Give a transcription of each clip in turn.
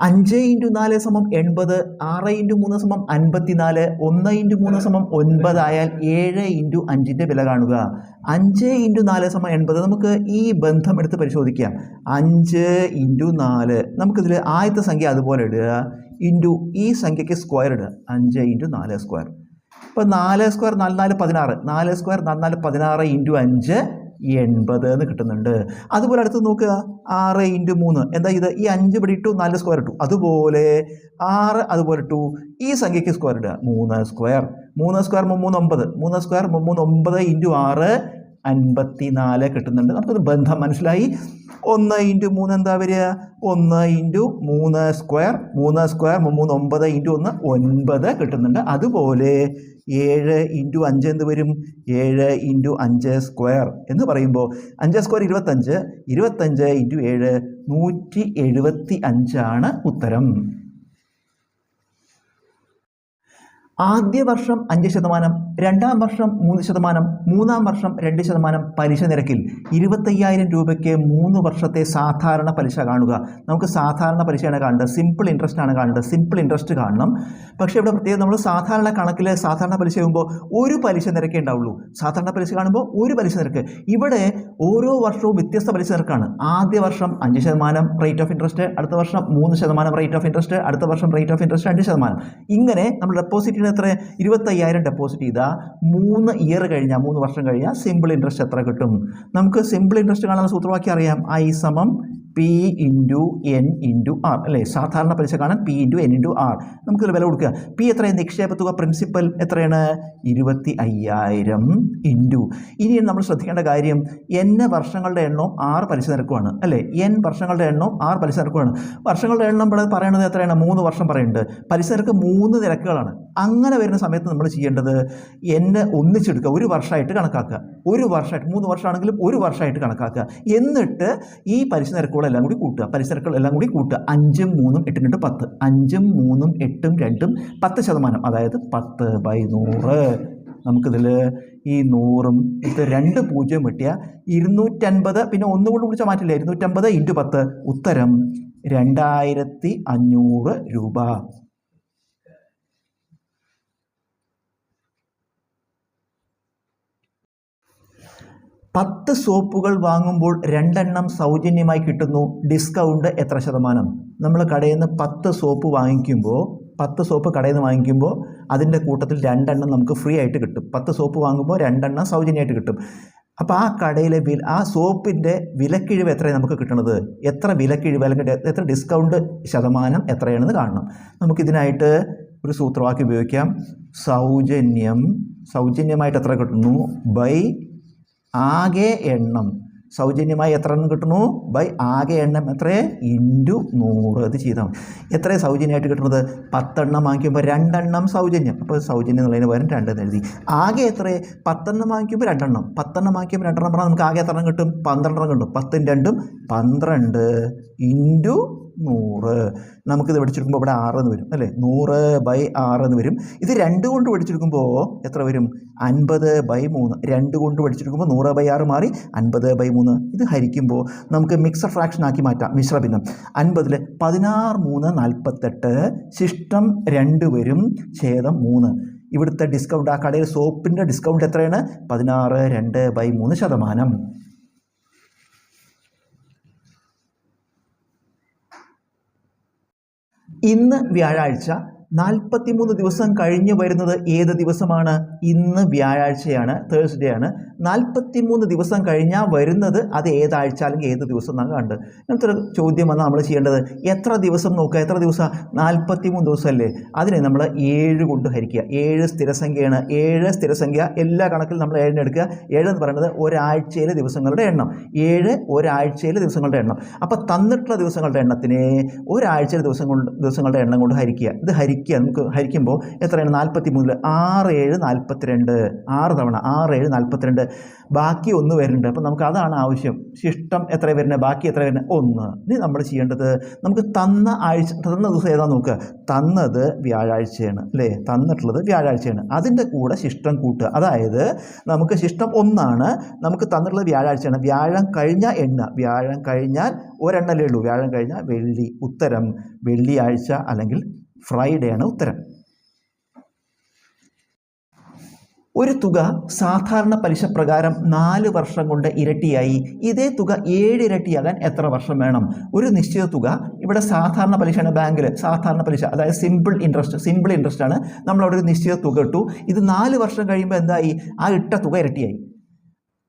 അഞ്ച് ഇന്റു നാല് സമം എൺപത് ആറ് ഇന്റു മൂന്ന് സമം അൻപത്തിനാല് ഒന്ന് ഇന്റു മൂന്ന് സമം ഒൻപതായാൽ ഏഴ് ഇന്റു അഞ്ചിന്റെ വില കാണുക. അഞ്ച് ഇന്റു നാല് സമം എൺപത് നമുക്ക് ഈ ബന്ധം എടുത്ത് പരിശോധിക്കാം. അഞ്ച് ഇന്റു നാല്. നമുക്കിതിൽ ആദ്യത്തെ സംഖ്യ അതുപോലെ ഇടുക. ഇന്റു ഈ സംഖ്യയ്ക്ക് സ്ക്വയർ ഇടുക. അഞ്ച് ഇന്റു നാല് സ്ക്വയർ. ഇപ്പോൾ നാല് സ്ക്വയർ നാല് നാല് പതിനാറ്. നാല് സ്ക്വയർ നാല് നാല് പതിനാറ് ഇന്റു അഞ്ച് എൺപത് എന്ന് കിട്ടുന്നുണ്ട്. അതുപോലെ അടുത്ത് നോക്കുക. ആറ് ഇന്റു മൂന്ന്. എന്താ ഇത്? ഈ അഞ്ച് ഇവിടെ ഇട്ടു നാല് സ്ക്വയർ ഇട്ടു. അതുപോലെ ആറ് അതുപോലെ ഇട്ടു. ഈ സംഖ്യയ്ക്ക് സ്ക്വയർ ഇടുക. മൂന്ന് സ്ക്വയർ മൂന്ന് സ്ക്വയർ മൂന്ന് ഒമ്പത് മൂന്ന് സ്ക്വയർ മൂന്ന് ഒമ്പത് ഇന്റു ആറ് അൻപത്തി നാല് കിട്ടുന്നുണ്ട്. നമുക്കത് ബന്ധം മനസ്സിലായി. ഒന്ന് ഇന്റു മൂന്ന് എന്താ വരിക? ഒന്ന് ഇന്റു മൂന്ന് സ്ക്വയർ മൂന്ന് സ്ക്വയർ മൂന്ന് ഒമ്പത് ഇന്റു ഒന്ന് ഒൻപത് കിട്ടുന്നുണ്ട്. അതുപോലെ ഏഴ് ഇന്റു അഞ്ച് എന്ത് വരും? ഏഴ് ഇന്റു അഞ്ച് സ്ക്വയർ. എന്ന് പറയുമ്പോൾ അഞ്ച് സ്ക്വയർ ഇരുപത്തഞ്ച് ഇരുപത്തഞ്ച് ഇന്റു ഏഴ് നൂറ്റി എഴുപത്തി അഞ്ചാണ് ഉത്തരം. ആദ്യ വർഷം അഞ്ച് ശതമാനം രണ്ടാം വർഷം മൂന്ന് ശതമാനം മൂന്നാം വർഷം രണ്ട് ശതമാനം പലിശ നിരക്കിൽ ഇരുപത്തയ്യായിരം രൂപയ്ക്ക് മൂന്ന് വർഷത്തെ സാധാരണ പലിശ കാണുക. നമുക്ക് സാധാരണ പലിശയാണ് കാണേണ്ടത്. സിമ്പിൾ ഇൻട്രസ്റ്റ് ആണ് കാണേണ്ടത്. സിമ്പിൾ ഇൻട്രസ്റ്റ് കാണണം. പക്ഷേ ഇവിടെ പ്രത്യേകം നമ്മൾ സാധാരണ കണക്കിൽ സാധാരണ പലിശ ആകുമ്പോൾ ഒരു പലിശ നിരക്കേ ഉണ്ടാവുള്ളൂ. സാധാരണ പലിശ കാണുമ്പോൾ ഒരു പലിശ നിരക്ക്. ഇവിടെ ഓരോ വർഷവും വ്യത്യസ്ത പലിശ നിരക്കാണ്. ആദ്യ വർഷം അഞ്ച് ശതമാനം റേറ്റ് ഓഫ് ഇൻട്രസ്റ്റ് അടുത്ത വർഷം മൂന്ന് ശതമാനം റേറ്റ് ഓഫ് ഇൻട്രസ്റ്റ് അടുത്ത വർഷം റേറ്റ് ഓഫ് ഇൻട്രസ്റ്റ് രണ്ട് ശതമാനം. ഇങ്ങനെ നമ്മൾ ഡെപ്പോസിറ്റ് ചെയ്യുന്ന എത്ര? ഇരുപത്തയ്യായിരം ഡെപ്പോസിറ്റ് ചെയ്താൽ മൂന്ന് ഇയർ കഴിഞ്ഞാൽ മൂന്ന് വർഷം കഴിഞ്ഞാൽ സിമ്പിൾ ഇൻട്രസ്റ്റ് എത്ര കിട്ടും? നമുക്ക് സിമ്പിൾ ഇൻട്രസ്റ്റ് കാണാൻ സൂത്രവാക്യം അറിയാം. ഐ സമം P into N into R അല്ലേ? സാധാരണ പലിശ കാണാൻ P into N into R നമുക്കൊരു വില കൊടുക്കുക. പി എത്രയാണ്? നിക്ഷേപ തുക പ്രിൻസിപ്പൽ എത്രയാണ്? ഇരുപത്തി അയ്യായിരം ഇന്റു ഇനി നമ്മൾ ശ്രദ്ധിക്കേണ്ട കാര്യം എൻ വർഷങ്ങളുടെ എണ്ണവും ആറ് പലിശ നിരക്കുമാണ് അല്ലേ? എൻ വർഷങ്ങളുടെ എണ്ണവും ആറ് പലിശ നിരക്കുമാണ് വർഷങ്ങളുടെ എണ്ണം ഇവിടെ പറയുന്നത് എത്രയാണ്? മൂന്ന് വർഷം പറയുന്നുണ്ട് പലിശ നിരക്ക് മൂന്ന് നിരക്കുകളാണ്. അങ്ങനെ വരുന്ന സമയത്ത് നമ്മൾ ചെയ്യേണ്ടത് എന്നെ ഒന്നിച്ചെടുക്കുക. ഒരു വർഷമായിട്ട് കണക്കാക്കുക. ഒരു വർഷമായിട്ട് മൂന്ന് വർഷമാണെങ്കിലും ഒരു വർഷമായിട്ട് കണക്കാക്കുക. എന്നിട്ട് ഈ പലിശ നിരക്കുകളെല്ലാം കൂടി കൂട്ടുക. പലിശ നിരക്കുകളെല്ലാം കൂടി കൂട്ടുക. അഞ്ചും മൂന്നും എട്ടും രണ്ടും പത്ത്. അഞ്ചും മൂന്നും എട്ടും രണ്ടും പത്ത് ശതമാനം. അതായത് പത്ത് ബൈ നൂറ്. നമുക്കിതിൽ ഈ നൂറും ഇത് രണ്ട് പൂജ്യം വെട്ടിയ ഇരുന്നൂറ്റൻപത്. പിന്നെ ഒന്നുകൊണ്ട് വിളിച്ചാൽ മാറ്റില്ല? ഇരുന്നൂറ്റമ്പത് ഇന്റു പത്ത്. ഉത്തരം രണ്ടായിരത്തി അഞ്ഞൂറ് രൂപ. പത്ത് സോപ്പുകൾ വാങ്ങുമ്പോൾ രണ്ടെണ്ണം സൗജന്യമായി കിട്ടുന്നു. ഡിസ്കൗണ്ട് എത്ര ശതമാനം? നമ്മൾ കടയിൽ നിന്ന് പത്ത് സോപ്പ് വാങ്ങിക്കുമ്പോൾ പത്ത് സോപ്പ് കടയിൽ നിന്ന് വാങ്ങിക്കുമ്പോൾ അതിന്റെ കൂട്ടത്തിൽ രണ്ടെണ്ണം നമുക്ക് ഫ്രീ ആയിട്ട് കിട്ടും. പത്ത് സോപ്പ് വാങ്ങുമ്പോൾ രണ്ടെണ്ണം സൗജന്യമായിട്ട് കിട്ടും. അപ്പോൾ ആ കടയിലെ വില ആ സോപ്പിന്റെ വിലക്കിഴിവ് എത്രയാണ് നമുക്ക് കിട്ടുന്നത് എത്ര വിലക്കിഴിവ് അല്ലെങ്കിൽ എത്ര ഡിസ്കൗണ്ട് ശതമാനം എത്രയാണെന്ന് കാണണം. നമുക്കിതിനായിട്ട് ഒരു സൂത്രവാക്യം ഉപയോഗിക്കാം. സൗജന്യം സൗജന്യമായിട്ട് എത്ര കിട്ടുന്നു? ബൈ ആകെ എണ്ണം. സൗജന്യമായി എത്ര എണ്ണം കിട്ടണു ബൈ ആകെ എണ്ണം എത്ര? ഇന്റു നൂറ്. അത് ചെയ്താൽ മതി. എത്ര സൗജന്യമായിട്ട് കിട്ടുന്നത്? പത്തെണ്ണം വാങ്ങിക്കുമ്പോൾ രണ്ടെണ്ണം സൗജന്യം. അപ്പോൾ സൗജന്യം എന്നുള്ളതിന് പകരം രണ്ടെന്ന് എഴുതി. ആകെ എത്ര? പത്തെണ്ണം വാങ്ങിക്കുമ്പോൾ രണ്ടെണ്ണം. പത്തെണ്ണം വാങ്ങിക്കുമ്പോൾ രണ്ടെണ്ണം പറഞ്ഞാൽ നമുക്ക് ആകെ എത്ര എണ്ണം കിട്ടും? പന്ത്രണ്ടെണ്ണം കിട്ടും. പത്തും രണ്ടും പന്ത്രണ്ട്. ഇന്റു നൂറ്. നമുക്കിത് പഠിച്ചെടുക്കുമ്പോൾ ഇവിടെ ആറ് എന്ന് വരും അല്ലേ? നൂറ് ബൈ ആറ് എന്ന് വരും. ഇത് രണ്ട് കൊണ്ട് പഠിച്ചെടുക്കുമ്പോൾ എത്ര വരും? അൻപത് ബൈ മൂന്ന്. രണ്ട് കൊണ്ട് പഠിച്ചെടുക്കുമ്പോൾ നൂറ് ബൈ ആറ് മാറി അൻപത് ബൈ മൂന്ന്. ഇത് ഹരിക്കുമ്പോൾ നമുക്ക് മിക്സർ ഫ്രാക്ഷൻ ആക്കി മാറ്റാം മിശ്രഭിന്നം അൻപതിൽ പതിനാറ് മൂന്ന് നാൽപ്പത്തെട്ട് ശിഷ്ടം രണ്ട് വരും ഛേദം മൂന്ന്. ഇവിടുത്തെ ഡിസ്കൗണ്ട് ആ കടയിൽ സോപ്പിന്റെ ഡിസ്കൗണ്ട് എത്രയാണ്? പതിനാറ് രണ്ട് ബൈ മൂന്ന് ശതമാനം. ഇന്ന് വ്യാഴാഴ്ച നാൽപ്പത്തിമൂന്ന് ദിവസം കഴിഞ്ഞ് വരുന്നത് ഏത് ദിവസമാണ്? ഇന്ന് വ്യാഴാഴ്ചയാണ് തേഴ്സ്ഡേ ആണ്. നാൽപ്പത്തിമൂന്ന് ദിവസം കഴിഞ്ഞാൽ വരുന്നത് അത് ഏതാഴ്ച അല്ലെങ്കിൽ ഏത് ദിവസം എന്നാണ് കണ്ടത്. ഇങ്ങനത്തെ ഒരു ചോദ്യം വന്നാൽ നമ്മൾ ചെയ്യേണ്ടത്. എത്ര ദിവസം നോക്കുക? എത്ര ദിവസം? നാൽപ്പത്തിമൂന്ന് ദിവസമല്ലേ അതിനെ നമ്മൾ ഏഴ് കൊണ്ട് ഹരിക്കുക. ഏഴ് സ്ഥിരസംഖ്യയാണ്. ഏഴ് സ്ഥിരസംഖ്യ എല്ലാ കണക്കിലും നമ്മൾ ഏഴിനെ എടുക്കുക. ഏഴ് എന്ന് പറയുന്നത് ഒരാഴ്ചയിലെ ദിവസങ്ങളുടെ എണ്ണം. ഏഴ് ഒരാഴ്ചയിലെ ദിവസങ്ങളുടെ എണ്ണം. അപ്പോൾ തന്നിട്ടുള്ള ദിവസങ്ങളുടെ എണ്ണത്തിനെ ഒരാഴ്ചയിലെ ദിവസം കൊണ്ട് ദിവസങ്ങളുടെ എണ്ണം കൊണ്ട് ഹരിക്കുക. ഇത് ഹരിക്കുക ഹരിക്കുക നമുക്ക് ഹരിക്കുമ്പോൾ എത്രയാണ്? നാൽപ്പത്തി മൂന്നിൽ ആറ് ഏഴ് നാൽപ്പത്തിരണ്ട് ആറ് തവണ. ആറ് ഏഴ് നാൽപ്പത്തിരണ്ട് ബാക്കി ഒന്ന് വരുന്നുണ്ട്. അപ്പോൾ നമുക്ക് അതാണ് ആവശ്യം. ശിഷ്ടം എത്ര വരുന്നത്? ബാക്കി എത്ര വരുന്നത്? ഒന്ന്. ഇനി നമ്മൾ ചെയ്യേണ്ടത് നമുക്ക് തന്ന ആഴ്ച തന്ന ദിവസം ഏതാ നോക്കുക? തന്നത് വ്യാഴാഴ്ചയാണ് അല്ലേ? തന്നിട്ടുള്ളത് വ്യാഴാഴ്ചയാണ്. അതിന്റെ കൂടെ ശിഷ്ടം കൂട്ടുക. അതായത് നമുക്ക് ശിഷ്ടം ഒന്നാണ്. നമുക്ക് തന്നിട്ടുള്ളത് വ്യാഴാഴ്ചയാണ്. വ്യാഴം കഴിഞ്ഞാൽ എണ്ണ. വ്യാഴം കഴിഞ്ഞാൽ ഒരെണ്ണല്ലേ ഉള്ളൂ. വ്യാഴം കഴിഞ്ഞാൽ വെള്ളി. ഉത്തരം വെള്ളിയാഴ്ച അല്ലെങ്കിൽ ഫ്രൈഡേ ആണ് ഉത്തരം. ഒരു തുക സാധാരണ പലിശ പ്രകാരം നാല് വർഷം കൊണ്ട് ഇരട്ടിയായി. ഇതേ തുക ഏഴ് ഇരട്ടിയാകാൻ എത്ര വർഷം വേണം? ഒരു നിശ്ചിത തുക ഇവിടെ സാധാരണ പലിശയാണ് ബാങ്കിൽ സാധാരണ പലിശ അതായത് സിമ്പിൾ ഇൻട്രസ്റ്റ് സിമ്പിൾ ഇൻട്രസ്റ്റ് ആണ്. നമ്മളവിടെ ഒരു നിശ്ചിത തുക ഇട്ടു. ഇത് നാല് വർഷം കഴിയുമ്പോൾ എന്തായി? ആ ഇട്ട തുക ഇരട്ടിയായി.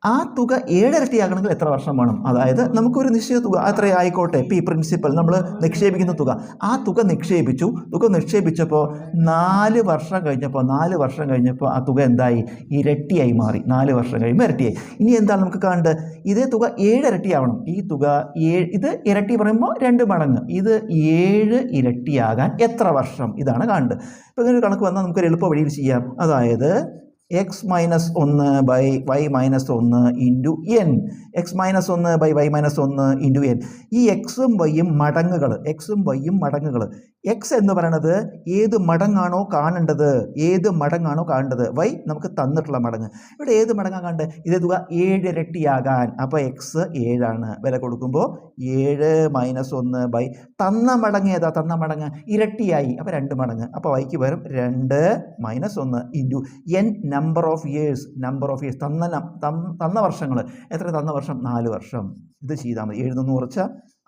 ആ തുക ഏഴരട്ടിയാകണമെങ്കിൽ എത്ര വർഷം വേണം? അതായത് നമുക്കൊരു നിശ്ചിത തുക അത്ര ആയിക്കോട്ടെ. പി പ്രിൻസിപ്പൽ നമ്മൾ നിക്ഷേപിക്കുന്ന തുക. ആ തുക നിക്ഷേപിച്ചു. തുക നിക്ഷേപിച്ചപ്പോൾ നാല് വർഷം കഴിഞ്ഞപ്പോൾ നാല് വർഷം കഴിഞ്ഞപ്പോൾ ആ തുക എന്തായി? ഇരട്ടിയായി മാറി. നാല് വർഷം കഴിയുമ്പോൾ ഇരട്ടിയായി. ഇനി എന്താണ് നമുക്ക് കാണേണ്ടത്? ഇതേ തുക ഏഴിരട്ടിയാവണം. ഈ തുക ഏഴ് ഇത് ഇരട്ടി പറയുമ്പോൾ രണ്ട് മടങ്ങ്. ഇത് ഏഴ് ഇരട്ടിയാകാൻ എത്ര വർഷം? ഇതാണ് കാണേണ്ടത്. ഇപ്പോൾ ഇങ്ങനെ ഒരു കണക്ക് വന്നാൽ നമുക്കൊരു എളുപ്പ വഴിയിൽ ചെയ്യാം. അതായത് എക്സ് മൈനസ് ഒന്ന് ബൈ വൈ മൈനസ് ഒന്ന് ഇന്റു എൻ എക്സ് മൈനസ് ഒന്ന് ബൈ വൈ മൈനസ് ഒന്ന് ഇന്റു എൻ ഈ എക്സും വൈയും മടങ്ങുകൾ എക്സും വൈയും മടങ്ങുകൾ എക്സ് എന്ന് പറയണത് ഏത് മടങ്ങാണോ കാണേണ്ടത്? ഏത് മടങ്ങാണോ കാണേണ്ടത്? വൈ നമുക്ക് തന്നിട്ടുള്ള മടങ്ങ്. ഇവിടെ ഏത് മടങ്ങാണ് കാണേണ്ടത്? ഇതേ തുക ഏഴ് ഇരട്ടിയാകാൻ. അപ്പോൾ എക്സ് ഏഴാണ്. വില കൊടുക്കുമ്പോൾ ഏഴ് മൈനസ് ഒന്ന് ബൈ തന്ന മടങ്ങ് ഏതാ? തന്ന മടങ്ങ് ഇരട്ടിയായി. അപ്പോൾ രണ്ട് മടങ്ങ്. അപ്പോൾ വൈക്ക് വരും രണ്ട് മൈനസ് ഒന്ന് into N number of years number of years തന്ന തന്ന വർഷങ്ങൾ എത്ര തന്ന വർഷം? നാല് വർഷം. ഇത് ചെയ്താൽ മതി. ഏഴ് നിന്ന് കുറച്ച.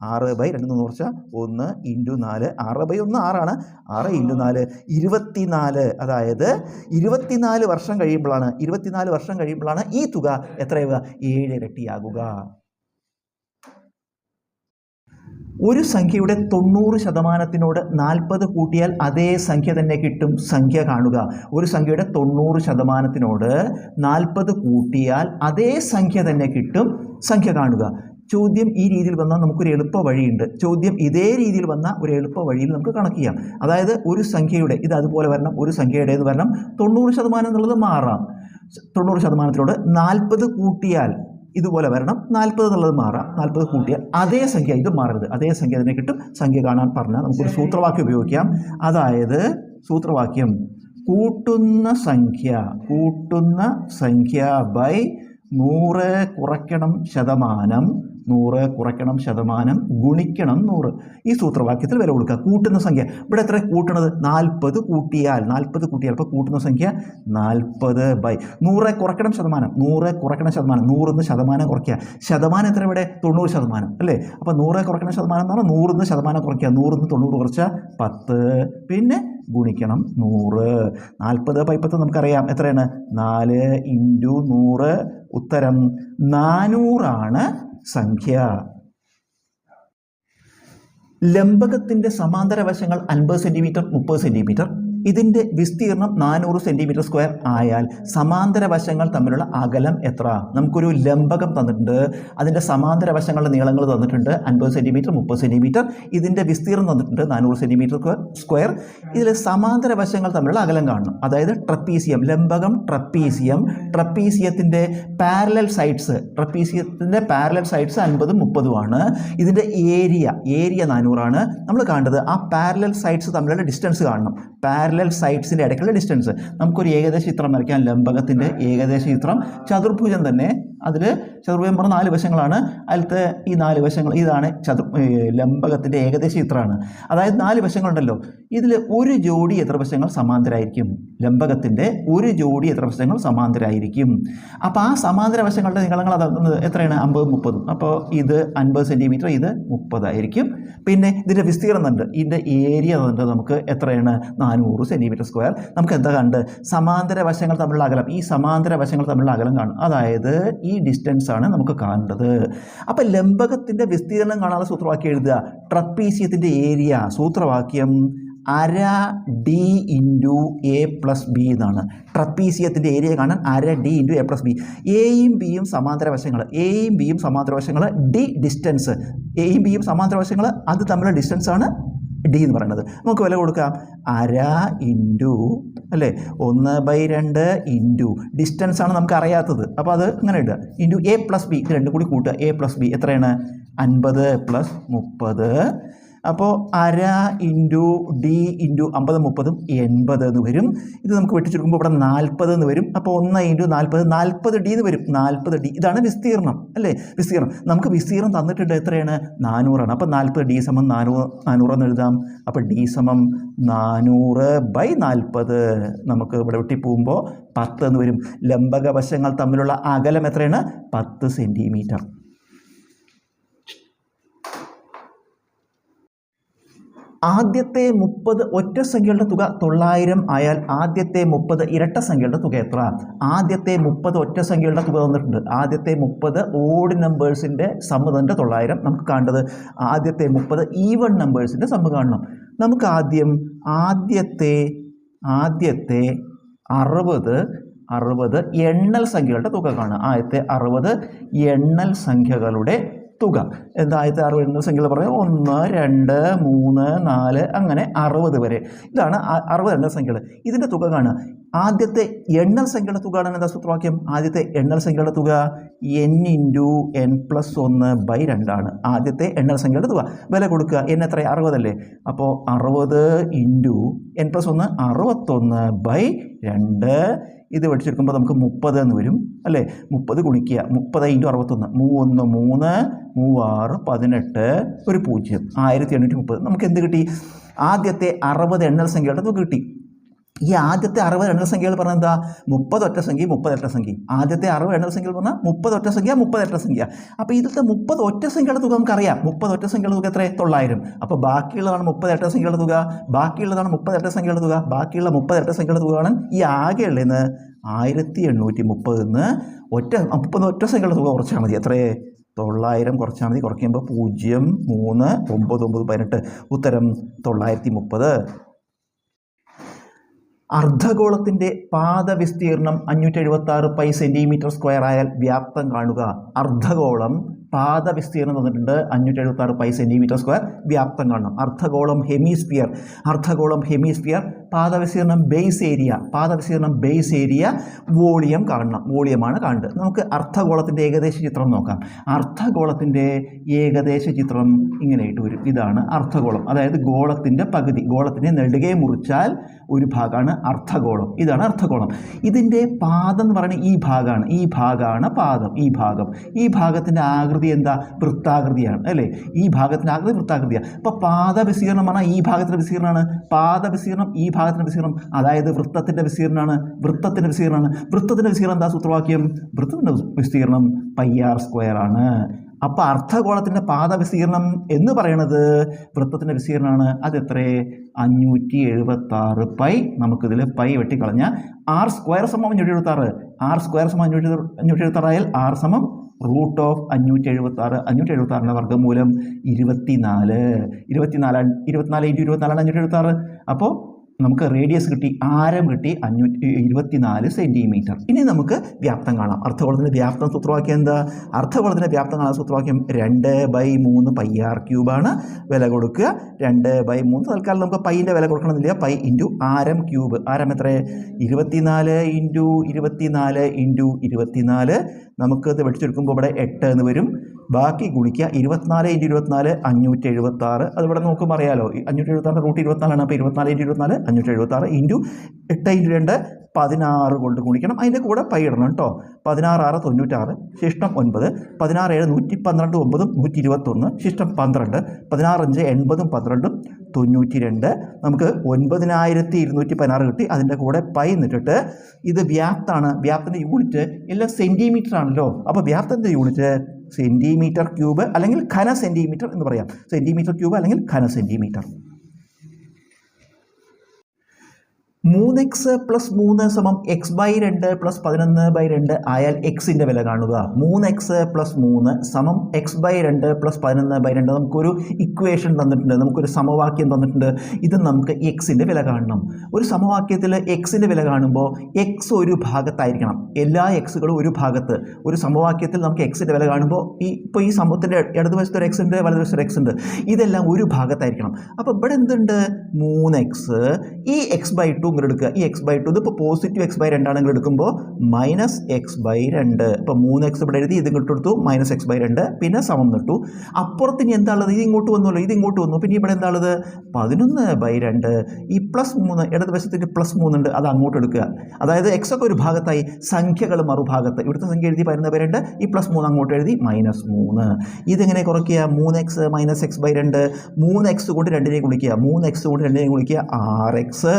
ആറ് ബൈ രണ്ട് നിന്ന് കുറച്ച. ഒന്ന് ഇന്റു നാല്. ആറ് ബൈ ഒന്ന് ആറാണ്. ആറ് ഇന്റു നാല്. ഇരുപത്തിനാല്. അതായത് ഇരുപത്തിനാല് വർഷം കഴിയുമ്പോഴാണ് ഇരുപത്തിനാല് വർഷം കഴിയുമ്പോഴാണ് ഈ തുക എത്രയാവുക? ഏഴ് ഇരട്ടിയാകുക. ഒരു സംഖ്യയുടെ തൊണ്ണൂറ് ശതമാനത്തിനോട് നാൽപ്പത് കൂട്ടിയാൽ അതേ സംഖ്യ തന്നെ കിട്ടും സംഖ്യ കാണുക. ഒരു സംഖ്യയുടെ തൊണ്ണൂറ് ശതമാനത്തിനോട് നാൽപ്പത് കൂട്ടിയാൽ അതേ സംഖ്യ തന്നെ കിട്ടും സംഖ്യ കാണുക. ചോദ്യം ഈ രീതിയിൽ വന്നാൽ നമുക്കൊരു എളുപ്പ വഴിയുണ്ട്. ചോദ്യം ഇതേ രീതിയിൽ വന്ന ഒരു എളുപ്പ വഴിയിൽ നമുക്ക് കണക്ക് ചെയ്യാം. അതായത് ഒരു സംഖ്യയുടെ ഇത് അതുപോലെ വരണം ഒരു സംഖ്യയുടെ എന്ന് വരണം തൊണ്ണൂറ് ശതമാനം എന്നുള്ളത് മാറാം. തൊണ്ണൂറ് ശതമാനത്തിനോട് നാൽപ്പത് കൂട്ടിയാൽ ഇതുപോലെ വരണം. നാൽപ്പത് എന്നുള്ളത് മാറാം. നാൽപ്പത് കൂട്ടിയാൽ അതേ സംഖ്യ ഇത് മാറരുത്. അതേ സംഖ്യ തന്നെ കിട്ടും. സംഖ്യ കാണാൻ പറഞ്ഞാൽ നമുക്കൊരു സൂത്രവാക്യം ഉപയോഗിക്കാം. അതായത് സൂത്രവാക്യം കൂട്ടുന്ന സംഖ്യ കൂട്ടുന്ന സംഖ്യ ബൈ നൂറ് കുറയ്ക്കണം ശതമാനം. നൂറ് കുറയ്ക്കണം ശതമാനം ഗുണിക്കണം നൂറ്. ഈ സൂത്രവാക്യത്തിൽ വില കൊടുക്കുക. കൂട്ടുന്ന സംഖ്യ. ഇവിടെ എത്ര കൂട്ടണത്? നാൽപ്പത് കൂട്ടിയാൽ നാൽപ്പത് കൂട്ടിയാൽ അപ്പോൾ കൂട്ടുന്ന സംഖ്യ നാൽപ്പത് ബൈ. നൂറ് കുറയ്ക്കണം ശതമാനം. നൂറ് കുറയ്ക്കണം ശതമാനം. നൂറിന്ന് ശതമാനം കുറയ്ക്കുക. ശതമാനം എത്ര ഇവിടെ? തൊണ്ണൂറ് ശതമാനം. അല്ലേ? അപ്പോൾ നൂറ് കുറയ്ക്കണം ശതമാനം എന്ന് പറഞ്ഞാൽ നൂറിന്ന് ശതമാനം കുറയ്ക്കുക. നൂറിന്ന് തൊണ്ണൂറ് കുറച്ച പത്ത്. പിന്നെ ഗുണിക്കണം നൂറ്. നാൽപ്പത് ബൈ പത്ത് നമുക്കറിയാം. എത്രയാണ്? നാല് ഇന്റു നൂറ്. ഉത്തരം നാനൂറാണ് സംഖ്യ. ലംബകത്തിന്റെ സമാന്തര വശങ്ങൾ അൻപത് സെന്റിമീറ്റർ മുപ്പത് സെന്റിമീറ്റർ ഇതിന്റെ വിസ്തീർണം നാനൂറ് സെന്റിമീറ്റർ സ്ക്വയർ ആയാൽ സമാന്തര വശങ്ങൾ തമ്മിലുള്ള അകലം എത്ര? നമുക്കൊരു ലംബകം തന്നിട്ടുണ്ട്. അതിന്റെ സമാന്തര വശങ്ങളുടെ നീളങ്ങൾ തന്നിട്ടുണ്ട് അൻപത് സെന്റിമീറ്റർ മുപ്പത് സെന്റിമീറ്റർ ഇതിന്റെ വിസ്തീർണം തന്നിട്ടുണ്ട് നാനൂറ് സെന്റിമീറ്റർ സ്ക്വയർ. ഇതിൽ സമാന്തര വശങ്ങൾ തമ്മിലുള്ള അകലം കാണണം. അതായത് ട്രപ്പീസിയം ലംബകം trapezium. ട്രപ്പീസിയത്തിന്റെ parallel sides ട്രപ്പീസിയത്തിന്റെ parallel sides അൻപതും മുപ്പതുമാണ് ഇതിന്റെ ഏരിയ ഏരിയ നാനൂറാണ്. നമ്മൾ കാണേണ്ടത് ആ പാരലൽ സൈഡ്സ് തമ്മിലുള്ള ഡിസ്റ്റൻസ് കാണണം. സൈഡ്സിന്റെ ഇടയ്ക്കുള്ള ഡിസ്റ്റൻസ് നമുക്കൊരു ഏകദേശ ചിത്രം വരയ്ക്കാം. ലംബകത്തിന്റെ ഏകദേശ ചിത്രം. ചതുർഭുജം തന്നെ അതിൽ പറഞ്ഞ നാല് വശങ്ങളാണ്. അതിലത്തെ ഈ നാല് വശങ്ങൾ ഇതാണ് ചതുർ ലംബകത്തിന്റെ ഏകദേശ ചിത്രമാണ്. അതായത് നാല് വശങ്ങളുണ്ടല്ലോ. ഇതിൽ ഒരു ജോഡി എത്ര വശങ്ങൾ സമാന്തരായിരിക്കും? ലംബകത്തിന്റെ ഒരു ജോഡി എത്ര വശങ്ങൾ സമാന്തരായിരിക്കും? അപ്പോൾ ആ സമാന്തര വശങ്ങളുടെ നീളങ്ങൾ അതാകുന്നത് എത്രയാണ്? അമ്പത് മുപ്പതും. അപ്പോൾ ഇത് അൻപത് സെന്റിമീറ്റർ ഇത് മുപ്പതായിരിക്കും പിന്നെ ഇതിന്റെ വിസ്തീർണം ഉണ്ട് ഇതിന്റെ ഏരിയ ഉണ്ട് നമുക്ക് എത്രയാണ്? നാനൂറ് സെന്റിമീറ്റർ സ്ക്വയർ. നമുക്ക് എന്താ കണ്ട്? സമാന്തര വശങ്ങൾ തമ്മിലുള്ള അകലം. ഈ സമാന്തര വശങ്ങൾ തമ്മിലുള്ള അകലം കാണും. അതായത് ഡിസ്റ്റൻസ് ആണ് നമുക്ക് കാണേണ്ടത്. അപ്പോൾ ലംബകത്തിന്റെ വിസ്തീർണം കാണാനുള്ള സൂത്രവാക്യം എഴുതുക. ട്രപ്പീസിയത്തിന്റെ ഏരിയ സൂത്രവാക്യം അര D into A plus B എന്നാണ്. ട്രപ്പീസിയത്തിന്റെ ഏരിയ കാണാൻ അര D into A plus B എയും ബിയും സമാന്തര വശങ്ങൾ എയും ബിയും സമാന്തര വശങ്ങൾ ഡി ഡിസ്റ്റൻസ് എയും ബിയും സമാന്തര വശങ്ങൾ അത് തമ്മിലുള്ള ഡിസ്റ്റൻസ് ആണ് ഡി എന്ന് പറയുന്നത്. നമുക്ക് വില കൊടുക്കാം. അര ഇന്റു അല്ലേ? ഒന്ന് ബൈ രണ്ട് ഇന്റു. ഡിസ്റ്റൻസ് ആണ് നമുക്ക് അറിയാത്തത്. അപ്പോൾ അത് ഇങ്ങനെ ഇടുക. ഇന്റു എ പ്ലസ് ബി ഇത് രണ്ടും കൂടി കൂട്ടുക. എ പ്ലസ് ബി എത്രയാണ്? അൻപത് പ്ലസ് മുപ്പത്. അപ്പോൾ അര ഇന്റു ഡി ഇന്റു അമ്പത് മുപ്പതും എൺപത് എന്ന് വരും. ഇത് നമുക്ക് വെട്ടിച്ചെടുക്കുമ്പോൾ ഇവിടെ നാൽപ്പത് എന്ന് വരും. അപ്പോൾ ഒന്ന് ഇന്റു നാൽപ്പത് നാൽപ്പത് ഡി എന്ന് വരും. നാൽപ്പത് ഡി. ഇതാണ് വിസ്തീർണം അല്ലേ? വിസ്തീർണം നമുക്ക് വിസ്തീർണം തന്നിട്ടുണ്ട് എത്രയാണ്? നാനൂറാണ്. അപ്പോൾ നാൽപ്പത് ഡി സമം നാനൂറ് നാനൂറെന്ന് എഴുതാം. അപ്പോൾ ഡി സമം നാനൂറ് ബൈ നാൽപ്പത് നമുക്ക് ഇവിടെ വെട്ടി പോകുമ്പോൾ പത്ത് എന്ന് വരും. ലംബക വശങ്ങൾ തമ്മിലുള്ള അകലം എത്രയാണ്? പത്ത് സെന്റിമീറ്റർ ആദ്യത്തെ മുപ്പത് ഒറ്റ സംഖ്യകളുടെ തുക തൊള്ളായിരം ആയാൽ ആദ്യത്തെ മുപ്പത് ഇരട്ട സംഖ്യകളുടെ തുക എത്ര? ആദ്യത്തെ മുപ്പത് ഒറ്റ സംഖ്യകളുടെ തുക തന്നിട്ടുണ്ട്. ആദ്യത്തെ മുപ്പത് ഓഡ് നമ്പേഴ്സിന്റെ സമ്മതന്റെ തൊള്ളായിരം നമുക്ക് കാണേണ്ടത്. ആദ്യത്തെ മുപ്പത് ഈവൺ നമ്പേഴ്സിന്റെ സമ്മ കാണണം. നമുക്ക് ആദ്യം ആദ്യത്തെ ആദ്യത്തെ അറുപത് അറുപത് എണ്ണൽ സംഖ്യകളുടെ തുക കാണുക ആദ്യത്തെ അറുപത് എണ്ണൽ സംഖ്യകളുടെ തുക. എന്താ ആദ്യത്തെ അറുപത് എന്ന് സംഖ്യകൾ പറയാം. ഒന്ന് രണ്ട് മൂന്ന് നാല് അങ്ങനെ അറുപത് വരെ. ഇതാണ് അറുപത് എണ്ണൽ സംഖ്യകൾ. ഇതിന്റെ തുക കാണുക. ആദ്യത്തെ എണ്ണൽ സംഖ്യയുടെ തുക ആണ് എന്താ സൂത്രവാക്യം? ആദ്യത്തെ എണ്ണൽ സംഖ്യയുടെ തുക എൻ ഇന്റു എൻ പ്ലസ് ഒന്ന് ബൈ രണ്ടാണ് ആദ്യത്തെ എണ്ണൽ സംഖ്യയുടെ തുക. വില കൊടുക്കുക. എൻ എത്ര അറുപതല്ലേ? അപ്പോൾ അറുപത് ഇന്റു എൻ പ്ലസ് ഒന്ന് അറുപത്തൊന്ന് ബൈ രണ്ട് ഇത് വെടിച്ചെടുക്കുമ്പോൾ നമുക്ക് മുപ്പത് എന്ന് വരും അല്ലേ? മുപ്പത് ഗുണിക്കുക. മുപ്പത് ഇന്റു അറുപത്തൊന്ന്. മൂന്ന് മൂന്ന് മൂവാറ് പതിനെട്ട് ഒരു പൂജ്യം. ആയിരത്തി എണ്ണൂറ്റി മുപ്പത്. നമുക്ക് എന്ത് കിട്ടി? ആദ്യത്തെ അറുപത് എണ്ണൽ സംഖ്യകളുടെ തുക കിട്ടി. ഈ ആദ്യത്തെ അറുപത് എണ്ണൽ സംഖ്യകൾ പറഞ്ഞാൽ എന്താ? മുപ്പത് ഒറ്റ സംഖ്യ മുപ്പത് സംഖ്യ. ആദ്യത്തെ അറുപത് എണ്ണൽ സംഖ്യകൾ പറഞ്ഞാൽ മുപ്പത് ഒറ്റ സംഖ്യ മുപ്പത് സംഖ്യ. അപ്പോൾ ഇതിലത്തെ മുപ്പത് ഒറ്റ സംഖ്യയുടെ തുക നമുക്കറിയാം. മുപ്പത് ഒറ്റ സംഖ്യയുടെ തുക എത്ര തൊള്ളായിരം. അപ്പോൾ ബാക്കിയുള്ളതാണ് മുപ്പത് എട്ട സംഖ്യയുടെ തുക. ബാക്കിയുള്ളതാണ് മുപ്പത് എട്ട സംഖ്യയുടെ തുക. ബാക്കിയുള്ള മുപ്പത് എട്ട തുക ആണ് ഈ ആകെയുള്ളതെന്ന് ആയിരത്തി എണ്ണൂറ്റി മുപ്പതിന്ന് ഒറ്റ മുപ്പത് ഒറ്റ സംഖ്യയുടെ തുക കുറച്ചാൽ മതി. എത്രയേ? തൊള്ളായിരം കുറച്ചാൽ മതി. കുറയ്ക്കുമ്പോൾ പൂജ്യം മൂന്ന് ഒമ്പത് ഒമ്പത് പതിനെട്ട്. ഉത്തരം തൊള്ളായിരത്തി മുപ്പത്. അർദ്ധഗോളത്തിന്റെ പാദവിസ്തീർണം അഞ്ഞൂറ്റി എഴുപത്തി ആറ് പൈ സെന്റിമീറ്റർ സ്ക്വയർ ആയാൽ വ്യാപ്തം കാണുക. അർദ്ധഗോളം പാദവിസ്തീർണം തന്നിട്ടുണ്ട് അഞ്ഞൂറ്റി എഴുപത്തി ആറ് പൈ സെന്റിമീറ്റർ സ്ക്വയർ വ്യാപ്തം കാണണം. അർദ്ധഗോളം ഹെമിസ്ഫിയർ അർദ്ധഗോളം ഹെമിസ്ഫിയർ പാദവിസ്തീർണം ബേസ് ഏരിയ പാദവിസ്തീർണം ബേസ് ഏരിയ വോളിയം കാണണം. വോളിയമാണ് കാണേണ്ടത്. നമുക്ക് അർദ്ധഗോളത്തിന്റെ ഏകദേശ ചിത്രം നോക്കാം. അർദ്ധഗോളത്തിന്റെ ഏകദേശ ചിത്രം ഇങ്ങനെയായിട്ട് വരും. ഇതാണ് അർദ്ധഗോളം. അതായത് ഗോളത്തിന്റെ പകുതി. ഗോളത്തിന്റെ നെടുകെ മുറിച്ചാൽ ഒരു ഭാഗമാണ് അർത്ഥഗോളം. ഇതാണ് അർത്ഥഗോളം. ഇതിന്റെ പാദം എന്ന് പറയുന്നത് ഈ ഭാഗമാണ് ഈ ഭാഗമാണ് പാദം. ഈ ഭാഗം. ഈ ഭാഗത്തിന്റെ ആകൃതി എന്താ? വൃത്താകൃതിയാണ്. അല്ലേ? ഈ ഭാഗത്തിന്റെ ആകൃതി വൃത്താകൃതിയാണ്. അപ്പോൾ പാദ വിസീർണം പറഞ്ഞാൽ ഈ ഭാഗത്തിന്റെ വിസീർണമാണ് പാദ വിസീർണം ഈ ഭാഗത്തിന്റെ വിസീർണം അതായത് വൃത്തത്തിന്റെ വിസീർണമാണ് വൃത്തത്തിന്റെ വിസീർണമാണ് വൃത്തത്തിന്റെ വിസീർണം എന്താ സൂത്രവാക്യം? വൃത്തത്തിന്റെ വിസ്തീർണം പയ്യാർ സ്ക്വയറാണ് അപ്പോൾ അർദ്ധഗോളത്തിന്റെ പാത വിസ്തീർണം എന്ന് പറയുന്നത് വൃത്തത്തിന്റെ വിസ്തീർണമാണ് അതെത്രേ? അഞ്ഞൂറ്റി എഴുപത്താറ് പൈ നമുക്കിതിൽ പൈ വെട്ടിക്കളഞ്ഞ ആർ സ്ക്വയർ സമം അഞ്ഞൂറ്റി എഴുപത്താറ് ആർ സ്ക്വയർ സമം അഞ്ഞൂറ്റി അഞ്ഞൂറ്റി എഴുപത്താറായാൽ ആർ സമം റൂട്ട് ഓഫ് അഞ്ഞൂറ്റി എഴുപത്താറ് അഞ്ഞൂറ്റി എഴുപത്താറിന്റെ വർഗമൂലം ഇരുപത്തിനാല്. ഇരുപത്തിനാല് ഇരുപത്തിനാല് ഇന്റു ഇരുപത്തിനാലാണ് അഞ്ഞൂറ്റി എഴുപത്താറ് അപ്പോൾ നമുക്ക് റേഡിയസ് കിട്ടി ആരം കിട്ടി അഞ്ഞൂറ്റി ഇരുപത്തിനാല് സെന്റിമീറ്റർ ഇനി നമുക്ക് വ്യാപ്തം കാണാം. അർദ്ധഗോളത്തിന്റെ വ്യാപ്തം സൂത്രവാക്യം എന്താ? അർദ്ധഗോളത്തിന്റെ വ്യാപ്തം കാണാൻ സൂത്രവാക്യം രണ്ട് ബൈ മൂന്ന് പൈ ആർ ക്യൂബാണ് വില കൊടുക്കുക. രണ്ട് ബൈ മൂന്ന് തൽക്കാലം നമുക്ക് പൈന്റെ വില കൊടുക്കണമെന്നില്ല. പൈ ഇന്റു ആരം ക്യൂബ് ആരം എത്ര? ഇരുപത്തിനാല് ഇന്റു ഇരുപത്തിനാല് ഇന്റു ഇരുപത്തിനാല്. നമുക്കത് വെടിച്ചെടുക്കുമ്പോൾ ഇവിടെ എട്ട് എന്ന് വരും. ബാക്കി ഗുണിക്കുക ഇരുപത്തിനാല് ഇന്റു ഇരുപത്തിനാല് അഞ്ഞൂറ്റി എഴുപത്തി ആറ് അതിവിടെ നോക്കുമ്പോൾ അറിയാലോ അഞ്ഞൂറ്റി എഴുപത്തി ആറ് റൂട്ട് ഇരുപത്തിനാലാണ്. അപ്പോൾ ഇരുപത്തിനാല് ഇന്റു ഇരുപത്തിനാല് അഞ്ഞൂറ്റി എഴുപത്തി ആറ് ഇന്റു എട്ട് ഇന്റു രണ്ട് പതിനാറ് കൊണ്ട് ഗുണിക്കണം. അതിന്റെ കൂടെ പൈ ഇടണം കേട്ടോ. പതിനാറ് ആറ് തൊണ്ണൂറ്റാറ് ശിഷ്ടം ഒൻപത് പതിനാറ് ഏഴ് നൂറ്റി പന്ത്രണ്ട് ഒമ്പതും നൂറ്റി ഇരുപത്തൊന്ന് ശിഷ്ടം പന്ത്രണ്ട് പതിനാറ് അഞ്ച് എൺപതും പന്ത്രണ്ടും തൊണ്ണൂറ്റി രണ്ട് നമുക്ക് ഒൻപതിനായിരത്തി ഇരുന്നൂറ്റി പതിനാറ് കിട്ടി. അതിന്റെ കൂടെ പൈ നിട്ടിട്ട് ഇത് വ്യാപ്താണ്. വ്യാപ്തിന്റെ യൂണിറ്റ് എല്ലാം സെന്റിമീറ്റർ ആണല്ലോ. അപ്പോൾ വ്യാപ്തത്തിന്റെ യൂണിറ്റ് സെന്റിമീറ്റർ ക്യൂബ് അല്ലെങ്കിൽ ഘന സെന്റിമീറ്റർ എന്ന് പറയാം. സെന്റിമീറ്റർ ക്യൂബ് അല്ലെങ്കിൽ ഘന സെന്റിമീറ്റർ മൂന്ന് എക്സ് പ്ലസ് മൂന്ന് സമം എക്സ് ബൈ രണ്ട് പ്ലസ് പതിനൊന്ന് ബൈ രണ്ട് ആയാൽ എക്സിന്റെ വില കാണുക. മൂന്ന് എക്സ് പ്ലസ് മൂന്ന് സമം എക്സ് ബൈ രണ്ട് പ്ലസ് പതിനൊന്ന് ബൈ രണ്ട് നമുക്കൊരു ഇക്വേഷൻ തന്നിട്ടുണ്ട്. നമുക്കൊരു സമവാക്യം തന്നിട്ടുണ്ട്. ഇത് നമുക്ക് എക്സിന്റെ വില കാണണം. ഒരു സമവാക്യത്തിൽ എക്സിന്റെ വില കാണുമ്പോൾ എക്സ് ഒരു ഭാഗത്തായിരിക്കണം. എല്ലാ എക്സുകളും ഒരു ഭാഗത്ത്. ഒരു സമവാക്യത്തിൽ നമുക്ക് എക്സിന്റെ വില കാണുമ്പോൾ ഈ ഇപ്പോൾ ഈ സമൂഹത്തിന്റെ ഇടതുവശത്ത് ഒരു എക്സ് ഉണ്ട് വലതുവശത്ത് ഒരു എക്സ് ഉണ്ട്. ഇതെല്ലാം ഒരു ഭാഗത്തായിരിക്കണം. അപ്പോൾ ഇവിടെ എന്തുണ്ട്? മൂന്ന് എക്സ് ഈ എക്സ് ബൈ ടു ഇങ്ങോട്ട് എടുക്കുക. ഈ എക്സ് ബൈ ടു ഇതിപ്പോൾ പോസിറ്റീവ് എക്സ് ബൈ രണ്ടാണ് ഇങ്ങോട്ട് എടുക്കുമ്പോൾ മൈനസ് എക്സ് ബൈ രണ്ട്. ഇപ്പോൾ മൂന്ന് എക്സ് ഇവിടെ എഴുതി ഇത് ഇങ്ങോട്ട് എടുത്തു മൈനസ് എക്സ് ബൈ രണ്ട് പിന്നെ സമം നിട്ടു അപ്പുറത്ത് ഇനി എന്താണുള്ളത് ഇത് ഇങ്ങോട്ട് വന്നല്ലോ ഇത് ഇങ്ങോട്ട് വന്നു. പിന്നെ ഇവിടെ എന്താ ഉള്ളത്? പതിനൊന്ന് ബൈ രണ്ട്. ഈ പ്ലസ് മൂന്ന് ഇടതുവശത്തിന്റെ പ്ലസ് മൂന്നുണ്ട് അത് അങ്ങോട്ട് എടുക്കുക. അതായത് എക്സ് ഒക്കെ ഒരു ഭാഗത്തായി സംഖ്യകൾ മറുഭാഗത്ത്. ഇവിടുത്തെ സംഖ്യ എഴുതി പതിനൊന്ന് ബൈ രണ്ട് ഈ പ്ലസ് മൂന്ന് അങ്ങോട്ട് എഴുതി മൈനസ് മൂന്ന്. ഇതെങ്ങനെ കുറയ്ക്കുക? മൂന്ന് എക്സ് മൈനസ് എക്സ് ബൈ രണ്ട്. മൂന്ന് എക്സ് കൊണ്ട് രണ്ടിനെ ഗുണിക്കുക. മൂന്ന് എക്സ് കൊണ്ട് രണ്ടിനെ ഗുണിക്കുക ആറ് എക്സ്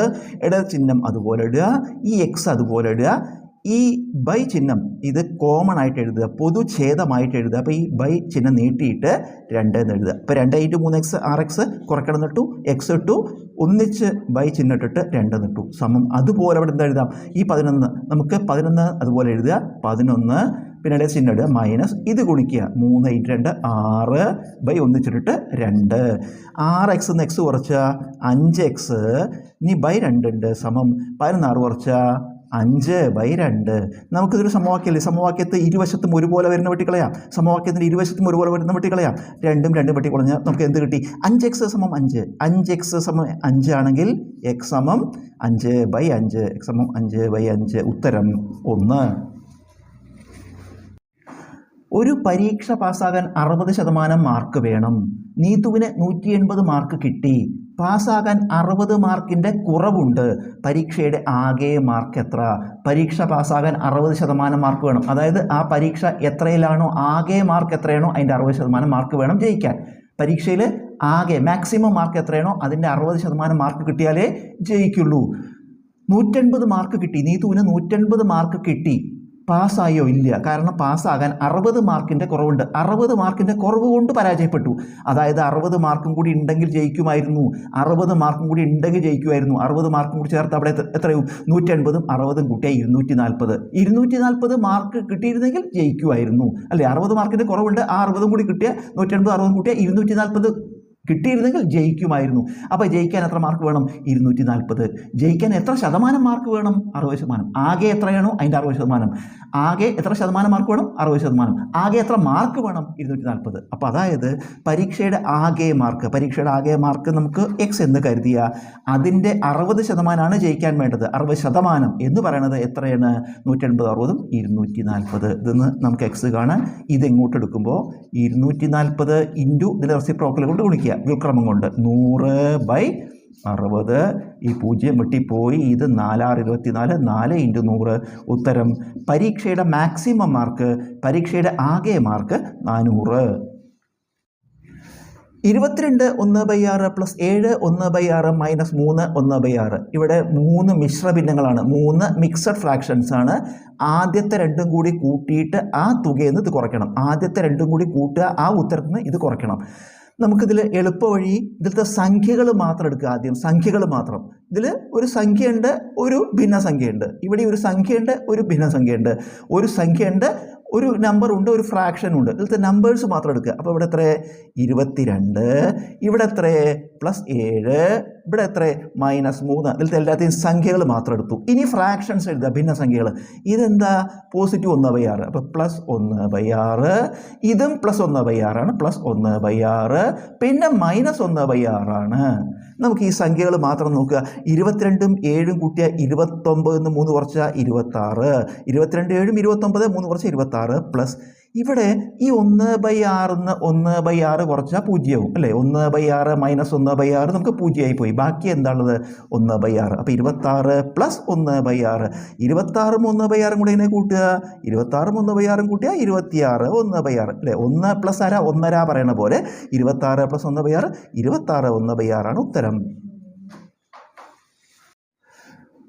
ഇടത് ചിഹ്നം അതുപോലെ ഇടുക ഈ എക്സ് അതുപോലെ ഇടുക ഈ ബൈ ചിഹ്നം ഇത് കോമൺ ആയിട്ട് എഴുതുക പൊതുഛേദമായിട്ട് എഴുതുക. അപ്പോൾ ഈ ബൈ ചിഹ്നം നീട്ടിയിട്ട് രണ്ട് എന്ന് എഴുതുക. അപ്പോൾ രണ്ട് ഇന്റു മൂന്ന് എക്സ് ആറ് എക്സ് കുറക്കണം നിട്ടു എക്സ് ഇട്ടു ഒന്നിച്ച് ബൈ ചിഹ്നം ഇട്ടിട്ട് രണ്ട് നിട്ടു സമം അതുപോലെ അവിടെ എന്താ എഴുതാം? ഈ പതിനൊന്ന് നമുക്ക് പതിനൊന്ന് അതുപോലെ എഴുതുക. പതിനൊന്ന് പിന്നെ ഇടയിൽ ചിഹ്നം ഇടുക മൈനസ് ഇത് ഗുണിക്കുക. മൂന്ന് ഇന്റു രണ്ട് ആറ് ബൈ ഒന്നിച്ചിട്ടിട്ട് രണ്ട്. ആറ് എക്സ് എന്ന് എക്സ് കുറച്ചാൽ അഞ്ച് എക്സ്. ഇനി ബൈ രണ്ടുണ്ട് സമം പതിനൊന്നാറ് കുറച്ചാൽ അഞ്ച് ബൈ രണ്ട്. നമുക്കിതൊരു സമവാക്യമല്ലേ? സമവാക്യത്തെ ഇരുവശത്തും ഒരുപോലെ വരുന്ന വെട്ടിക്കളയാം. സമവാക്യത്തിന്റെ ഇരുവശത്തും ഒരുപോലെ വരുന്ന വെട്ടിക്കളയാം. രണ്ടും രണ്ടും വെട്ടി വെട്ടിക്കളഞ്ഞാൽ നമുക്ക് എന്ത് കിട്ടി? അഞ്ച് എക്സ് സമം അഞ്ച്. അഞ്ച് എക്സ് സമം അഞ്ച് ആണെങ്കിൽ എക്സ് സമം അഞ്ച് ബൈ അഞ്ച്. എക്സ് സമം അഞ്ച് ബൈ അഞ്ച്. ഉത്തരം ഒന്ന്. ഒരു പരീക്ഷ പാസ്സാകാൻ അറുപത് ശതമാനം മാർക്ക് വേണം. നീതുവിന് നൂറ്റി എൺപത് മാർക്ക് കിട്ടി. പാസ്സാകാൻ അറുപത് മാർക്കിന്റെ കുറവുണ്ട്. പരീക്ഷയുടെ ആകെ മാർക്ക് എത്ര? പരീക്ഷ പാസ്സാകാൻ അറുപത് ശതമാനം മാർക്ക് വേണം. അതായത് ആ പരീക്ഷ എത്രയിലാണോ ആകെ മാർക്ക് എത്രയാണോ അതിന്റെ അറുപത് ശതമാനം മാർക്ക് വേണം ജയിക്കാൻ. പരീക്ഷയിൽ ആകെ മാക്സിമം മാർക്ക് എത്രയാണോ അതിന്റെ അറുപത് ശതമാനം മാർക്ക് കിട്ടിയാലേ ജയിക്കുള്ളൂ. നൂറ്റൻപത് മാർക്ക് കിട്ടി. നീതുവിന് നൂറ്റൻപത് മാർക്ക് കിട്ടി. പാസ്സായോ ഇല്ല. കാരണം പാസ്സാകാൻ അറുപത് മാർക്കിന്റെ കുറവുണ്ട്. അറുപത് മാർക്കിന്റെ കുറവ് കൊണ്ട് പരാജയപ്പെട്ടു. അതായത് അറുപത് മാർക്കും കൂടി ഉണ്ടെങ്കിൽ ജയിക്കുമായിരുന്നു. അറുപത് മാർക്കും കൂടി ഉണ്ടെങ്കിൽ ജയിക്കുമായിരുന്നു. അറുപത് മാർക്കും കൂടി ചേർത്ത് അവിടെ എത്രയും നൂറ്റി അൻപതും അറുപതും കൂട്ടിയാൽ ഇരുന്നൂറ്റി നാൽപ്പത് ഇരുന്നൂറ്റി നാൽപ്പത് മാർക്ക് കിട്ടിയിരുന്നെങ്കിൽ ജയിക്കുമായിരുന്നു. അല്ലേ? അറുപത് മാർക്കിന്റെ കുറവുണ്ട്. ആ അറുപതും കൂടി കിട്ടിയ നൂറ്റൻപത് അറുപതും കൂട്ടിയ ഇരുന്നൂറ്റി നാൽപ്പത് കിട്ടിയിരുന്നെങ്കിൽ ജയിക്കുമായിരുന്നു. അപ്പോൾ ജയിക്കാൻ എത്ര മാർക്ക് വേണം? ഇരുന്നൂറ്റി നാൽപ്പത് ജയിക്കാൻ എത്ര ശതമാനം മാർക്ക് വേണം? അറുപത് ശതമാനം. ആകെ എത്രയാണോ അതിന്റെ അറുപത് ശതമാനം. ആകെ എത്ര ശതമാനം മാർക്ക് വേണം? അറുപത് ശതമാനം. ആകെ എത്ര മാർക്ക് വേണം? ഇരുന്നൂറ്റി നാൽപ്പത് അപ്പോൾ അതായത് പരീക്ഷയുടെ ആകെ മാർക്ക് പരീക്ഷയുടെ ആകെ മാർക്ക് നമുക്ക് എക്സ് എന്ന് കരുതിയ അതിന്റെ അറുപത് ശതമാനമാണ് ജയിക്കാൻ വേണ്ടത്. അറുപത് ശതമാനം എന്ന് പറയുന്നത് എത്രയാണ്? നൂറ്റി എൺപത് അറുപതും ഇരുന്നൂറ്റി നാൽപ്പത് ഇതെന്ന് നമുക്ക് എക്സ് കാണാൻ. ഇത് ഇങ്ങോട്ട് എടുക്കുമ്പോൾ ഇരുന്നൂറ്റി നാൽപ്പത് ഇന്റു ഇതിന്റെ റെസിപ്രോക്കൽ കൊണ്ട് ഗുണിക്കുക. വ്യുക്രമം കൊണ്ട് നൂറ് ബൈ അറുപത്. ഈ പൂജ്യം വെട്ടിപ്പോയി. ഇത് നാലാറ് ഇരുപത്തിനാല് നാല് ഇന്റു നൂറ്. ഉത്തരം പരീക്ഷയുടെ മാക്സിമം മാർക്ക് പരീക്ഷയുടെ ആകെ മാർക്ക് നാനൂറ്. ഇരുപത്തിരണ്ട് ഒന്ന് ബൈ ആറ് പ്ലസ് ഏഴ് ഒന്ന് ബൈ ആറ് മൈനസ് മൂന്ന് ഒന്ന് ബൈ ആറ്. ഇവിടെ മൂന്ന് മിശ്ര ഭിന്നങ്ങളാണ്. മൂന്ന് മിക്സഡ് ഫ്രാക്ഷൻസ് ആണ്. ആദ്യത്തെ രണ്ടും കൂടി കൂട്ടിയിട്ട് ആ തുകയിൽ നിന്ന് ഇത് കുറയ്ക്കണം. ആദ്യത്തെ രണ്ടും കൂടി കൂട്ടുക ആ ഉത്തരത്തിൽ നിന്ന് ഇത് കുറയ്ക്കണം. നമുക്കിതിൽ എളുപ്പ വഴി ഇതിലത്തെ സംഖ്യകൾ മാത്രം എടുക്കുക ആദ്യം. സംഖ്യകൾ മാത്രം. ഇതിൽ ഒരു സംഖ്യയുണ്ട് ഒരു ഭിന്നസംഖ്യയുണ്ട്. ഇവിടെ ഒരു സംഖ്യയുണ്ട് ഒരു ഭിന്നസംഖ്യയുണ്ട്. ഒരു സംഖ്യയുണ്ട് ഒരു നമ്പർ ഉണ്ട് ഒരു ഫ്രാക്ഷൻ ഉണ്ട്. ഇതിലത്തെ നമ്പേഴ്സ് മാത്രം എടുക്കുക. അപ്പോൾ ഇവിടെ എത്ര ഇരുപത്തിരണ്ട്. ഇവിടെ എത്ര പ്ലസ് ഏഴ്. ഇവിടെ എത്ര മൈനസ് മൂന്ന്. ഇതിലത്തെ എല്ലാത്തെയും സംഖ്യകൾ മാത്രം എടുത്തു. ഇനി ഫ്രാക്ഷൻസ് എഴുതുക. ഭിന്ന സംഖ്യകൾ. ഇതെന്താ? പോസിറ്റീവ് ഒന്ന് ബൈ ആറ്. അപ്പോൾ പ്ലസ് ഒന്ന് ബൈ ആറ്. ഇതും പ്ലസ് ഒന്ന് ബൈ ആറാണ് പ്ലസ് ഒന്ന് ബൈ ആറ്. പിന്നെ മൈനസ് ഒന്ന് ബൈ ആറാണ് നമുക്ക് ഈ സംഖ്യകൾ മാത്രം നോക്കുക. ഇരുപത്തിരണ്ടും ഏഴും കൂട്ടിയ ഇരുപത്തൊമ്പത് മൂന്ന് കുറച്ചാൽ ഇരുപത്താറ്. ഇരുപത്തിരണ്ട് ഏഴും ഇരുപത്തൊമ്പത് മൂന്ന് കുറച്ച് ഇരുപത്താറ് പ്ലസ് ഇവിടെ ഈ ഒന്ന് ബൈ ആറിന്ന് ഒന്ന് ബൈ ആറ് കുറച്ചാൽ പൂജ്യവും അല്ലേ ഒന്ന് ബൈ ആറ് മൈനസ് ഒന്ന് ബൈ ആറ് നമുക്ക് പൂജ്യമായി പോയി ബാക്കി എന്താണുള്ളത് ഒന്ന് ബൈ ആറ് അപ്പോൾ ഇരുപത്താറ് പ്ലസ് ഒന്ന് ബൈ ആറ് ഇരുപത്താറും ഒന്ന് ബൈ ആറും കൂടെ ഇതിനെ കൂട്ടുക ഇരുപത്താറും ഒന്ന് ബൈ ആറും കൂട്ടിയാൽ ഇരുപത്തിയാറ് ഒന്ന് ബൈ ആറ് അല്ലേ ഒന്ന് പ്ലസ് ആരാ ഒന്നര പറയണ പോലെ ഇരുപത്താറ് പ്ലസ് ഒന്ന് ബൈ ആറ് ഇരുപത്താറ് ഒന്ന് ബൈ ആറാണ് ഉത്തരം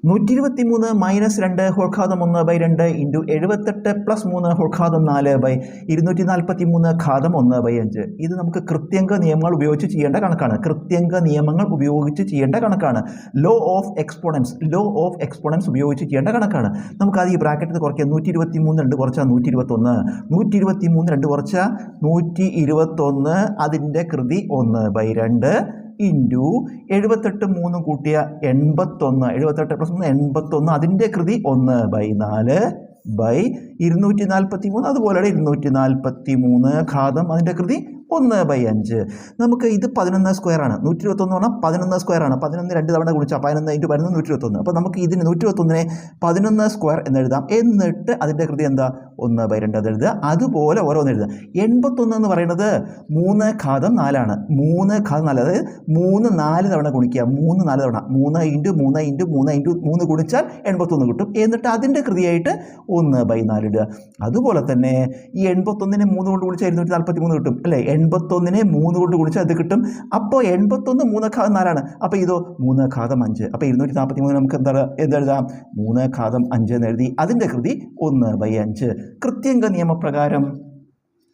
നൂറ്റി ഇരുപത്തി മൂന്ന് മൈനസ് രണ്ട് ഹോൾഘാതം ഒന്ന് ബൈ രണ്ട് ഇന്റു എഴുപത്തെട്ട് പ്ലസ് മൂന്ന് ഹോൾഘാതം നാല് ബൈ ഇരുന്നൂറ്റി നാൽപ്പത്തി മൂന്ന് ഘാതം ഒന്ന് ബൈ അഞ്ച്. ഇത് നമുക്ക് കൃത്യംഗ നിയമങ്ങൾ ഉപയോഗിച്ച് ചെയ്യേണ്ട കണക്കാണ്. കൃത്യംഗ നിയമങ്ങൾ ഉപയോഗിച്ച് ചെയ്യേണ്ട കണക്കാണ്. Law of exponents law of exponents ഉപയോഗിച്ച് ചെയ്യേണ്ട കണക്കാണ്. നമുക്ക് അത് ഈ ബ്രാക്കറ്റിൽ കുറയ്ക്കാം. നൂറ്റി ഇരുപത്തി മൂന്ന് രണ്ട് കുറച്ചാൽ നൂറ്റി ഇരുപത്തൊന്ന് നൂറ്റി ഇരുപത്തി മൂന്ന് രണ്ട് കുറച്ചാൽ നൂറ്റി ഇരുപത്തൊന്ന് അതിന്റെ കൃതി ഒന്ന് ബൈ രണ്ട്. ഇന്റു എഴുപത്തെട്ട് മൂന്ന് കൂട്ടിയ എൺപത്തൊന്ന്. എഴുപത്തെട്ട് പ്ലസ് മൂന്ന് എൺപത്തൊന്ന്. അതിന്റെ കൃതി ഒന്ന് ബൈ നാല് ബൈ ഇരുന്നൂറ്റി നാൽപ്പത്തി മൂന്ന് അതുപോലെ ഇരുന്നൂറ്റി നാൽപ്പത്തി മൂന്ന് ഘാതം. അതിന്റെ കൃതി ഒന്ന് ബൈ അഞ്ച്. നമുക്ക് ഇത് പതിനൊന്ന് സ്ക്വയർ ആണ്. നൂറ്റി ഇരുപത്തൊന്ന് പറഞ്ഞാൽ പതിനൊന്ന് സ്ക്വയർ ആണ്. പതിനൊന്ന് രണ്ട് തവണ കുടിച്ചാൽ പതിനൊന്ന് ഇന്റു പതിനൊന്ന് നൂറ്റി ഇരുപത്തൊന്ന് അപ്പോൾ നമുക്ക് ഇതിന് നൂറ്റി ഇരുപത്തൊന്നിനെ പതിനൊന്ന് സ്ക്വയർ എന്ന് എഴുതാം. എന്നിട്ട് അതിന്റെ കൃതി എന്താ? ഒന്ന് ബൈ രണ്ട് അത് എഴുതുക. അതുപോലെ ഓരോന്ന് എഴുതുക. എൺപത്തൊന്ന് എന്ന് പറയുന്നത് മൂന്ന് ഘാതം നാലാണ്. മൂന്ന് ഘാതം നാല്. അതായത് മൂന്ന് നാല് തവണ ഗുണിക്കുക. മൂന്ന് നാല് തവണ. മൂന്ന് ഇന്റു മൂന്ന് ഇന്റു മൂന്ന് ഇന്റു മൂന്ന് ഗുണിച്ചാൽ എൺപത്തൊന്ന് കിട്ടും. എന്നിട്ട് അതിന്റെ കൃതിയായിട്ട് ഒന്ന് ബൈ നാല് ഇടുക. അതുപോലെ തന്നെ ഈ എൺപത്തൊന്നിനെ മൂന്ന് കൊണ്ട് ഗുണിച്ചാൽ ഇരുന്നൂറ്റി നാൽപ്പത്തി മൂന്ന് കിട്ടും. അല്ലേ? എൺപത്തൊന്നിനെ മൂന്ന് കൊണ്ട് കുടിച്ചാൽ അത് കിട്ടും? അപ്പോൾ എൺപത്തൊന്ന് മൂന്ന് ഘാതം നാലാണ്. അപ്പോൾ ഇതോ മൂന്ന് ഘാതം അഞ്ച്. അപ്പോൾ ഇരുന്നൂറ്റി നാൽപ്പത്തി മൂന്ന് നമുക്ക് എന്താ എന്തെഴുതാം മൂന്ന് ഘാതം അഞ്ച് എന്ന് എഴുതി അതിന്റെ കൃതി ഒന്ന് ബൈ അഞ്ച്. കൃത്യങ്ക നിയമപ്രകാരം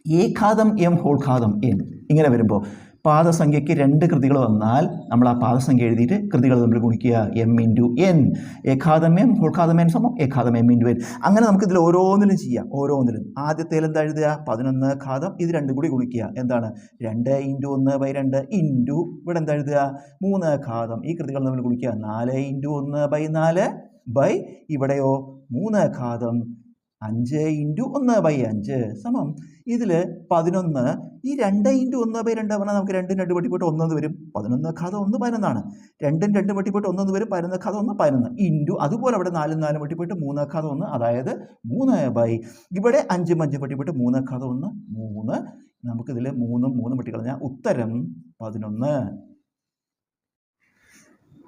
ഏ ഘാതം എം ഹോൾ ഘാതം എൻ ഇങ്ങനെ വരുമ്പോൾ പാദസംഖ്യയ്ക്ക് രണ്ട് കൃതികൾ വന്നാൽ നമ്മൾ ആ പാദസംഖ്യ എഴുതിയിട്ട് കൃതികൾ തമ്മിൽ ഗുണിക്കുക. എം ഇന്റു എൻ എഖാദം എം സമം എഖാദം എം ഇന്റു എൻ അങ്ങനെ നമുക്ക് ഇതിൽ ഓരോന്നിലും ചെയ്യാം. ഓരോന്നിലും. ആദ്യത്തേൽ എന്താ എഴുതുക? പതിനൊന്ന് ഖാദം ഇത് രണ്ടും കൂടി ഗുണിക്കുക. എന്താണ്? രണ്ട് ഇന്റു ഒന്ന് ബൈ രണ്ട് ഇന്റു ഇവിടെ എന്താ എഴുതുക? മൂന്ന് ഖാദം ഈ കൃതികൾ തമ്മിൽ ഗുണിക്കുക. നാല് ഇന്റു ഒന്ന് ബൈ നാല് ബൈ ഇവിടെയോ? മൂന്ന് ഘാതം. അഞ്ച് ഇന്റു ഒന്ന് ബൈ അഞ്ച് സമം ഇതിൽ പതിനൊന്ന്. ഈ രണ്ട് ഇന്റു ഒന്ന് ബൈ രണ്ട് പറഞ്ഞാൽ നമുക്ക് രണ്ടും രണ്ട് വെട്ടിപ്പോയിട്ട് ഒന്നെന്ന് വരും. പതിനൊന്ന് ഘാതം ഒന്ന് പതിനൊന്നാണ്. രണ്ടും രണ്ട് വെട്ടിപ്പോയിട്ട് ഒന്നെന്ന് വരും പതിനൊന്ന് ഘാതം ഒന്ന് പതിനൊന്ന്. ഇന്റു അതുപോലെ അവിടെ നാലും നാലും വെട്ടിപ്പോയിട്ട് മൂന്ന് ഘാതം ഒന്ന് അതായത് മൂന്ന് ബൈ ഇവിടെ അഞ്ചും അഞ്ചും വെട്ടിപ്പോയിട്ട് മൂന്ന് ഘാതം ഒന്ന് മൂന്ന്. നമുക്കിതിൽ മൂന്നും മൂന്നും വെട്ടിക്കളഞ്ഞാൽ ഉത്തരം പതിനൊന്ന്.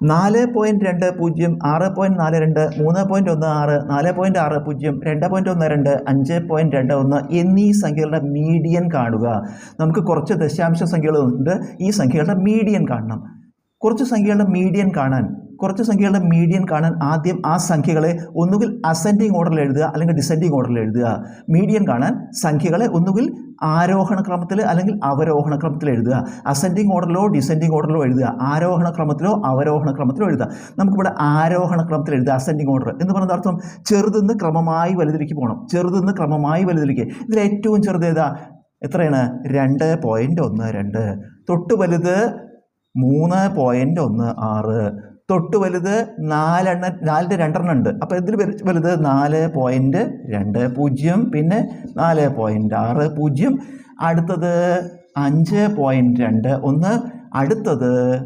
നാല് പോയിന്റ് രണ്ട് പൂജ്യം ആറ് പോയിന്റ് നാല് രണ്ട് മൂന്ന് പോയിന്റ് ഒന്ന് ആറ് നാല് പോയിന്റ് ആറ് പൂജ്യം രണ്ട് പോയിന്റ് ഒന്ന് രണ്ട് അഞ്ച് പോയിന്റ് രണ്ട് ഒന്ന് എന്നീ സംഖ്യകളുടെ മീഡിയൻ കാണുക. നമുക്ക് കുറച്ച് ദശാംശ സംഖ്യകളുണ്ട്. ഈ സംഖ്യകളുടെ മീഡിയൻ കാണണം. കുറച്ച് സംഖ്യകളുടെ മീഡിയൻ കാണാൻ കുറച്ച് സംഖ്യകളുടെ മീഡിയൻ കാണാൻ ആദ്യം ആ സംഖ്യകളെ ഒന്നുകിൽ അസെൻഡിങ് ഓർഡറിൽ എഴുതുക അല്ലെങ്കിൽ ഡിസെൻഡിങ് ഓർഡറിൽ എഴുതുക. മീഡിയൻ കാണാൻ സംഖ്യകളെ ഒന്നുകിൽ ആരോഹണ ക്രമത്തിൽ അല്ലെങ്കിൽ അവരോഹണ ക്രമത്തിൽ എഴുതുക. അസെൻഡിങ് ഓർഡറിലോ ഡിസെൻഡിങ് ഓർഡറിലോ എഴുതുക. ആരോഹണ ക്രമത്തിലോ അവരോഹണ ക്രമത്തിലോ എഴുതുക. നമുക്കിവിടെ ആരോഹണ ക്രമത്തിൽ എഴുതുക. അസെൻഡിങ് ഓർഡർ എന്ന് പറയുന്ന അർത്ഥം ചെറുതെന്ന് ക്രമമായി വലുതിലേക്ക് പോകണം. ചെറുതെന്ന് ക്രമമായി വലുതിലേക്ക്. ഇതിൽ ഏറ്റവും ചെറുത് ഏതാ? എത്രയാണ്? രണ്ട് പോയിന്റ് ഒന്ന് രണ്ട്. തൊട്ട് വലുത് മൂന്ന് പോയിന്റ് ഒന്ന് ആറ്. തൊട്ട് വലുത് നാലെണ്ണം നാലിന്റെ രണ്ടെണ്ണം ഉണ്ട്. അപ്പോൾ ഇതിൽ വലു- വലുത് നാല് പോയിന്റ് രണ്ട് പൂജ്യം പിന്നെ നാല് പോയിന്റ് ആറ് പൂജ്യം. അടുത്തത് അഞ്ച് പോയിന്റ് രണ്ട് ഒന്ന്. അടുത്തത്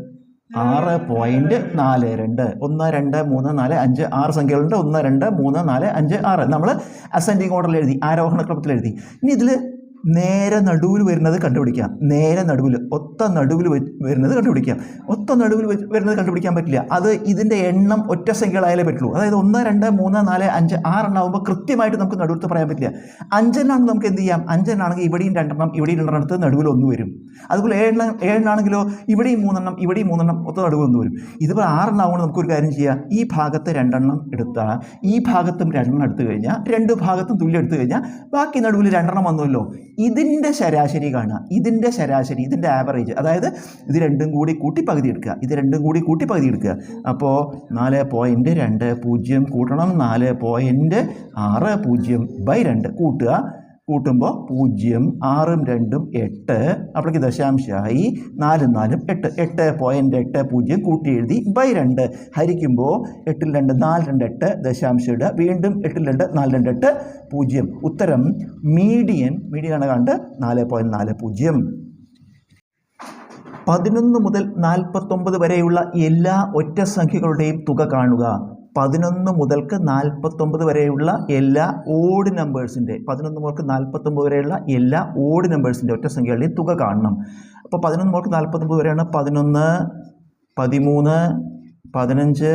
ആറ് പോയിന്റ് നാല് രണ്ട്. ഒന്ന് രണ്ട് മൂന്ന് നാല് അഞ്ച് ആറ് സംഖ്യകളുണ്ട്. ഒന്ന് രണ്ട് മൂന്ന് നാല് അഞ്ച് ആറ്. നമ്മൾ അസെൻഡിങ് ഓർഡറിൽ എഴുതി ആരോഹണ ക്രമത്തിൽ എഴുതി. ഇനി ഇതിൽ നേരെ നടുവിൽ വരുന്നത് കണ്ടുപിടിക്കാം. നേരെ നടുവിൽ ഒത്ത നടുവിൽ വരുന്നത് കണ്ടുപിടിക്കാം. ഒത്ത നടുവിൽ വരുന്നത് കണ്ടുപിടിക്കാൻ പറ്റില്ല. അത് ഇതിന്റെ എണ്ണം ഒറ്റ സംഖ്യകളായാലേ പറ്റുള്ളൂ. അതായത് ഒന്ന് രണ്ട് മൂന്ന് നാല് അഞ്ച് ആറെണ്ണം ആകുമ്പോൾ കൃത്യമായിട്ട് നമുക്ക് നടുവിലത്ത് പറയാൻ പറ്റില്ല. അഞ്ചെണ്ണാണെങ്കിൽ നമുക്ക് എന്ത് ചെയ്യാം? അഞ്ചെണ്ണാണെങ്കിൽ ഇവിടെയും രണ്ടെണ്ണം ഇവിടെയും രണ്ടെണ്ണത്ത് നടുവിൽ ഒന്ന് വരും. അതുപോലെ ഏഴെണ്ണം ഏഴെണ്ണാണെങ്കിലോ ഇവിടെയും മൂന്നെണ്ണം ഇവിടെയും മൂന്നെണ്ണം ഒത്ത നടുവിൽ ഒന്ന് വരും. ഇതുപോലെ ആറെണ്ണം ആവുമ്പോൾ നമുക്കൊരു കാര്യം ചെയ്യാം. ഈ ഭാഗത്ത് രണ്ടെണ്ണം എടുത്താൽ ഈ ഭാഗത്തും രണ്ടെണ്ണം എടുത്തു കഴിഞ്ഞാൽ രണ്ട് ഭാഗത്തും തുല്യം എടുത്തു കഴിഞ്ഞാൽ ബാക്കി നടുവിൽ രണ്ടെണ്ണം വന്നുവല്ലോ ഇതിന്റെ ശരാശരി കാണുക. ഇതിന്റെ ശരാശരി ഇതിന്റെ ആവറേജ് അതായത് ഇത് രണ്ടും കൂടി കൂട്ടി പകുതി എടുക്കുക. ഇത് രണ്ടും കൂടി കൂട്ടി പകുതി എടുക്കുക. അപ്പോൾ നാല് പോയിന്റ് രണ്ട് പൂജ്യം കൂട്ടണം. നാല് പോയിന്റ് ആറ് പൂജ്യം ബൈ രണ്ട്. കൂട്ടുക. കൂട്ടുമ്പോൾ പൂജ്യം ആറും രണ്ടും എട്ട്. അപ്പോഴേക്ക് ദശാംശമായി നാലും നാലും എട്ട്. എട്ട് പോയിന്റ് എട്ട് പൂജ്യം കൂട്ടി എഴുതി ബൈ രണ്ട്. ഹരിക്കുമ്പോൾ എട്ടിൽ രണ്ട് നാല് രണ്ട് എട്ട്. ദശാംശം ഇടുക. വീണ്ടും എട്ടിൽ രണ്ട് നാല് രണ്ട് എട്ട് പൂജ്യം. ഉത്തരം മീഡിയൻ മീഡിയൻ ആണ് കണ്ട് നാല് പോയിന്റ് നാല് പൂജ്യം. പതിനൊന്ന് മുതൽ നാൽപ്പത്തൊമ്പത് വരെയുള്ള എല്ലാ ഒറ്റ സംഖ്യകളുടെയും തുക കാണുക. പതിനൊന്ന് മുതൽക്ക് നാൽപ്പത്തൊമ്പത് വരെയുള്ള എല്ലാ ഓഡ് നമ്പേഴ്സിന്റെ പതിനൊന്ന് മുതൽക്ക് നാൽപ്പത്തൊമ്പത് വരെയുള്ള എല്ലാ ഓഡ് നമ്പേഴ്സിന്റെ ഒറ്റ സംഖ്യകളുടെയും തുക കാണണം. അപ്പോൾ പതിനൊന്ന് മുതൽക്ക് നാൽപ്പത്തൊമ്പത് വരെയാണ് പതിനൊന്ന് പതിമൂന്ന് പതിനഞ്ച്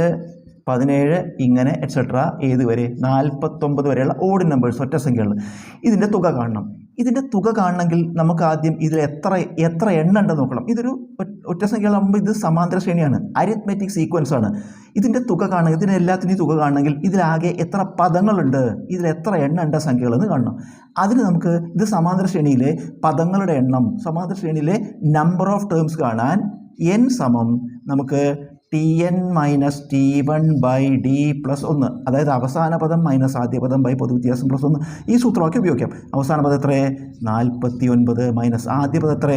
പതിനേഴ് ഇങ്ങനെ എക്സെട്ര ഏത് വരെ? നാൽപ്പത്തൊമ്പത് വരെയുള്ള ഓഡ് നമ്പേഴ്സ് ഒറ്റ സംഖ്യകൾ. ഇതിന്റെ തുക കാണണം. ഇതിന്റെ തുക കാണണമെങ്കിൽ നമുക്ക് ആദ്യം ഇതിൽ എത്ര എത്ര എണ്ണം ഉണ്ടെന്ന് നോക്കണം. ഇതൊരു ഒറ്റ- സംഖ്യകളാകുമ്പോൾ ഇത് സമാന്തര ശ്രേണിയാണ്. അരിത്മെറ്റിക് സീക്വൻസ് ആണ്. ഇതിന്റെ തുക കാണുക ഇതിന് എല്ലാത്തിനും തുക കാണണമെങ്കിൽ ഇതിലാകെ എത്ര പദങ്ങളുണ്ട് ഇതിൽ എത്ര എണ്ണം ഉണ്ട് സംഖ്യകളെന്ന് കാണണം. അതിന് നമുക്ക് ഇത് സമാന്തര ശ്രേണിയിലെ പദങ്ങളുടെ എണ്ണം സമാന്തര ശ്രേണിയിലെ നമ്പർ ഓഫ് ടേംസ് കാണാൻ എൻ സമം നമുക്ക് T N minus T one by D plus ഒന്ന് അതായത് അവസാന പദം മൈനസ് ആദ്യ പദം ബൈ പൊതുവ്യത്യാസം പ്ലസ് ഒന്ന് ഈ സൂത്രവാക്യം ഉപയോഗിക്കാം. അവസാന പദം എത്രയെ നാൽപ്പത്തി ഒൻപത് മൈനസ് ആദ്യ പദം എത്ര?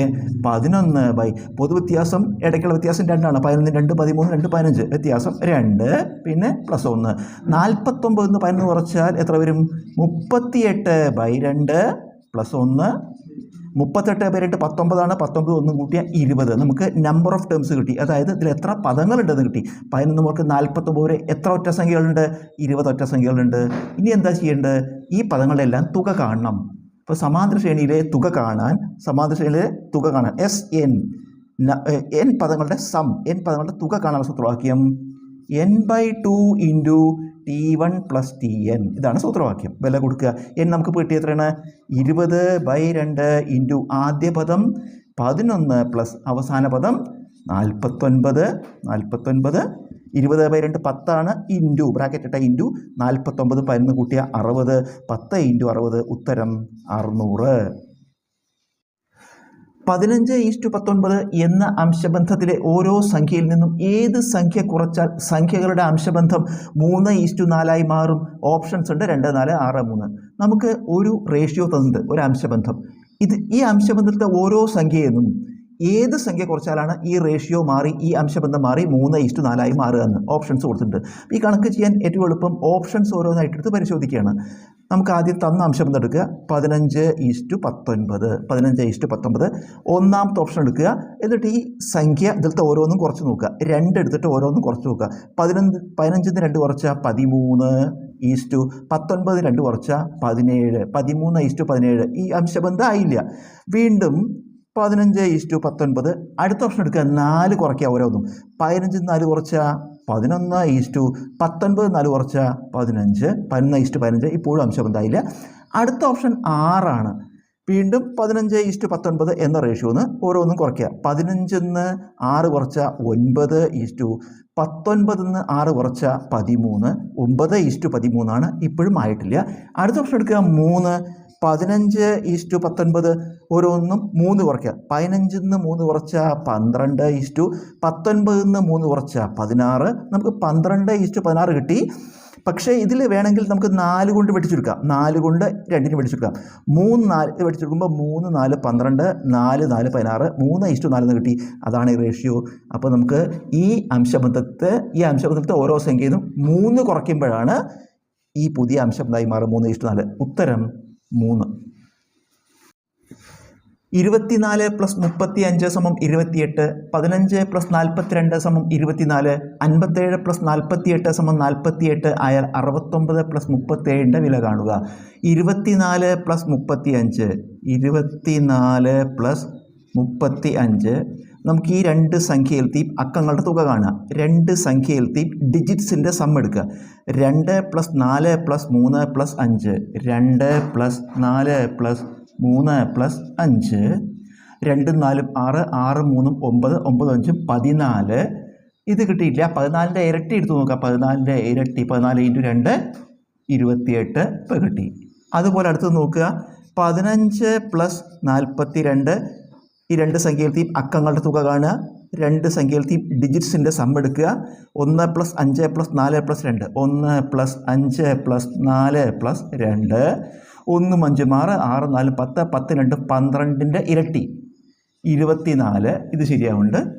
പതിനൊന്ന് ബൈ പൊതുവ്യത്യാസം ഇടയ്ക്കുള്ള വ്യത്യാസം രണ്ടാണ്. പതിനൊന്ന് രണ്ട് പതിമൂന്ന് രണ്ട് പതിനഞ്ച്. വ്യത്യാസം രണ്ട് പിന്നെ പ്ലസ് ഒന്ന് നാൽപ്പത്തൊമ്പത് എന്ന് പതിനൊന്ന് കുറച്ചാൽ എത്ര വരും? മുപ്പത്തിയെട്ട് ബൈ രണ്ട് പ്ലസ് ഒന്ന് മുപ്പത്തെട്ട് പേരിട്ട് പത്തൊമ്പതാണ് പത്തൊമ്പത് ഒന്നും കൂട്ടിയാൽ ഇരുപത്. നമുക്ക് നമ്പർ ഓഫ് ടേംസ് കിട്ടി. അതായത് ഇതിൽ എത്ര പദങ്ങളുണ്ടെന്ന് കിട്ടി. പതിനൊന്ന് നമുക്ക് നാൽപ്പത്തൊമ്പത് വരെ എത്ര ഒറ്റ സംഖ്യകളുണ്ട്? ഇരുപത് ഒറ്റ സംഖ്യകളുണ്ട്. ഇനി എന്താ ചെയ്യേണ്ടത്? ഈ പദങ്ങളുടെ എല്ലാം തുക കാണണം. ഇപ്പോൾ സമാന്തര ശ്രേണിയിലെ തുക കാണാൻ സമാന്തര ശ്രേണിയിലെ തുക കാണാൻ. എസ് എൻ എൻ പദങ്ങളുടെ സം എൻ പദങ്ങളുടെ തുക കാണാനുള്ള സൂത്രവാക്യം N by two into T one plus T N ഇതാണ് സൂത്രവാക്യം. വില കൊടുക്കുക. എൻ നമുക്ക് കിട്ടിയ എത്രയാണ്? ഇരുപത് ബൈ രണ്ട് ഇന്റു ആദ്യ പദം പതിനൊന്ന് പ്ലസ് അവസാന പദം നാൽപ്പത്തൊൻപത് നാൽപ്പത്തൊൻപത് ഇരുപത് ബൈ രണ്ട് പത്താണ് ഇന്റു ബ്രാക്കറ്റ് ഇട്ട ഇന്റു നാൽപ്പത്തൊമ്പത് പതിനൊന്ന് കൂട്ടിയ അറുപത്. പത്ത് ഇന്റു അറുപത്. ഉത്തരം അറുന്നൂറ്. പതിനഞ്ച് ഈസ്റ്റു പത്തൊൻപത് എന്ന അംശബന്ധത്തിലെ ഓരോ സംഖ്യയിൽ നിന്നും ഏത് സംഖ്യ കുറച്ചാൽ സംഖ്യകളുടെ അംശബന്ധം മൂന്ന് ഈസ്റ്റു നാലായി മാറും? ഓപ്ഷൻസ് ഉണ്ട്. രണ്ട് നാല് ആറ് മൂന്ന്. നമുക്ക് ഒരു റേഷ്യോ തന്നിട്ടുണ്ട് ഒരു അംശബന്ധം. ഇത് ഈ അംശബന്ധത്തിലെ ഓരോ സംഖ്യയിൽ നിന്നും ഏത് സംഖ്യ കുറച്ചാലാണ് ഈ റേഷ്യോ മാറി ഈ അംശബന്ധം മാറി മൂന്ന് ഇഷ്ടു നാലായി മാറുക എന്ന് ഓപ്ഷൻസ് കൊടുത്തിട്ടുണ്ട് ഈ കണക്ക് ചെയ്യാൻ ഏറ്റവും എളുപ്പം ഓപ്ഷൻസ് ഓരോന്നായിട്ട് എടുത്ത് പരിശോധിക്കുകയാണ്. നമുക്ക് ആദ്യം തന്ന അംശബന്ധം എടുക്കുക. പതിനഞ്ച് ഈസ്റ്റു പത്തൊൻപത്. പതിനഞ്ച് ഈസ്റ്റു പത്തൊൻപത്. ഒന്നാമത്തെ ഓപ്ഷൻ എടുക്കുക. എന്നിട്ട് ഈ സംഖ്യ ഇതിലത്തെ ഓരോന്നും കുറച്ച് നോക്കുക. രണ്ട് എടുത്തിട്ട് ഓരോന്നും കുറച്ച് നോക്കുക. പതിനഞ്ച് പതിനഞ്ചിന് രണ്ട് കുറച്ച പതിമൂന്ന് ഈസ്റ്റു പത്തൊൻപത് രണ്ട് കുറച്ച പതിനേഴ്. പതിമൂന്ന് ഈസ്റ്റു പതിനേഴ്. ഈ അംശബന്ധം ആയില്ല. വീണ്ടും പതിനഞ്ച് ഈസ്റ്റു പത്തൊൻപത്. അടുത്ത ഓപ്ഷൻ എടുക്കുക. നാല് കുറയ്ക്കുക ഓരോന്നും. പതിനഞ്ച് നാല് കുറച്ച പതിനൊന്ന് ഈസ്റ്റു പത്തൊൻപത് നാല് കുറച്ച പതിനഞ്ച്. പതിനൊന്ന് ഈസ്റ്റു പതിനഞ്ച്. ഇപ്പോഴും അംശം എന്തായില്ല. അടുത്ത ഓപ്ഷൻ ആറാണ്. വീണ്ടും പതിനഞ്ച് ഈസ്റ്റ് പത്തൊൻപത് എന്ന റേഷ്യോന്ന് ഓരോന്നും കുറയ്ക്കുക. പതിനഞ്ചിന്ന് ആറ് കുറച്ച ഒൻപത് ഈസ്റ്റു പത്തൊൻപതിന്ന് ആറ് കുറച്ച പതിമൂന്ന്. ഒമ്പത് ഈസ്റ്റു പതിമൂന്നാണ് ഇപ്പോഴും ആയിട്ടില്ല. അടുത്ത ഓപ്ഷൻ എടുക്കുക. മൂന്ന്. പതിനഞ്ച് ഈസ്റ്റു പത്തൊൻപത് ഓരോന്നും മൂന്ന് കുറയ്ക്കുക. പതിനഞ്ചിൽ നിന്ന് മൂന്ന് കുറച്ച പന്ത്രണ്ട് ഈസ്റ്റു പത്തൊൻപതിൽ നിന്ന് മൂന്ന് കുറച്ച പതിനാറ്. നമുക്ക് പന്ത്രണ്ട് ഈസ്റ്റു പതിനാറ് കിട്ടി. പക്ഷേ ഇതിൽ വേണമെങ്കിൽ നമുക്ക് നാല് കൊണ്ട് വെട്ടിച്ചെടുക്കാം നാല് കൊണ്ട് രണ്ടിന് വെട്ടിച്ചെടുക്കാം മൂന്ന് നാല് വെട്ടിച്ചെടുക്കുമ്പോൾ മൂന്ന് നാല് പന്ത്രണ്ട് നാല് നാല് പതിനാറ് മൂന്ന് ഇഷ്ടു നാലെന്ന് കിട്ടി. അതാണ് ഈ റേഷ്യോ. അപ്പോൾ നമുക്ക് ഈ അംശബന്ധത്തെ ഈ അംശബന്ധത്തെ ഓരോ സംഖ്യയിലും മൂന്ന് കുറയ്ക്കുമ്പോഴാണ് ഈ പുതിയ അംശബന്ധമായി മാറും? മൂന്ന് ഇഷ്ടു നാല്. ഉത്തരം മൂന്ന്. ഇരുപത്തിനാല് പ്ലസ് മുപ്പത്തി അഞ്ച് സമം ഇരുപത്തിയെട്ട് പതിനഞ്ച് പ്ലസ് നാൽപ്പത്തിരണ്ട് സമം ഇരുപത്തിനാല് അൻപത്തേഴ് പ്ലസ് നാൽപ്പത്തിയെട്ട് സമം നാൽപ്പത്തിയെട്ട് ആയാൽ അറുപത്തൊമ്പത് പ്ലസ് മുപ്പത്തേഴിന്റെ വില കാണുക. ഇരുപത്തിനാല് പ്ലസ് മുപ്പത്തി അഞ്ച് ഇരുപത്തിനാല് പ്ലസ് മുപ്പത്തി അഞ്ച് നമുക്ക് ഈ രണ്ട് സംഖ്യയിലത്തെയും അക്കങ്ങളുടെ തുക കാണാം രണ്ട് സംഖ്യയിലത്തെയും ഡിജിറ്റ്സിന്റെ സം എടുക്കുക. രണ്ട് പ്ലസ് നാല് പ്ലസ് മൂന്ന് പ്ലസ് അഞ്ച് രണ്ട് പ്ലസ് നാല് പ്ലസ് മൂന്ന് പ്ലസ് അഞ്ച് രണ്ടും നാലും ആറ് ആറ് മൂന്നും ഒമ്പത് ഒമ്പത് അഞ്ചും പതിനാല്. ഇത് കിട്ടിയില്ല പതിനാലിന്റെ ഇരട്ടി എടുത്ത് നോക്കാം പതിനാലിന്റെ ഇരട്ടി പതിനാല് ഇന്റു രണ്ട് ഇരുപത്തിയെട്ട് ഇപ്പോൾ കിട്ടി. അതുപോലെ അടുത്ത് നോക്കുക. പതിനഞ്ച് പ്ലസ് നാൽപ്പത്തി രണ്ട് ഈ രണ്ട് സംഖ്യയിലത്തെയും അക്കങ്ങളുടെ തുക കാണുക. രണ്ട് സംഖ്യയിലത്തെയും ഡിജിറ്റ്സിന്റെ സം എടുക്കുക. ഒന്ന് പ്ലസ് അഞ്ച് പ്ലസ് നാല് പ്ലസ് രണ്ട്. ഒന്ന് പ്ലസ് അഞ്ച് പ്ലസ് നാല് പ്ലസ് രണ്ട്. ഒന്നും അഞ്ചും ആറ് ആറ് നാല് പത്ത് പത്ത് രണ്ട് പന്ത്രണ്ടിന്റെ ഇരട്ടി. ഇരുപത്തിനാല് ഇത് ശരിയാവുന്നുണ്ട്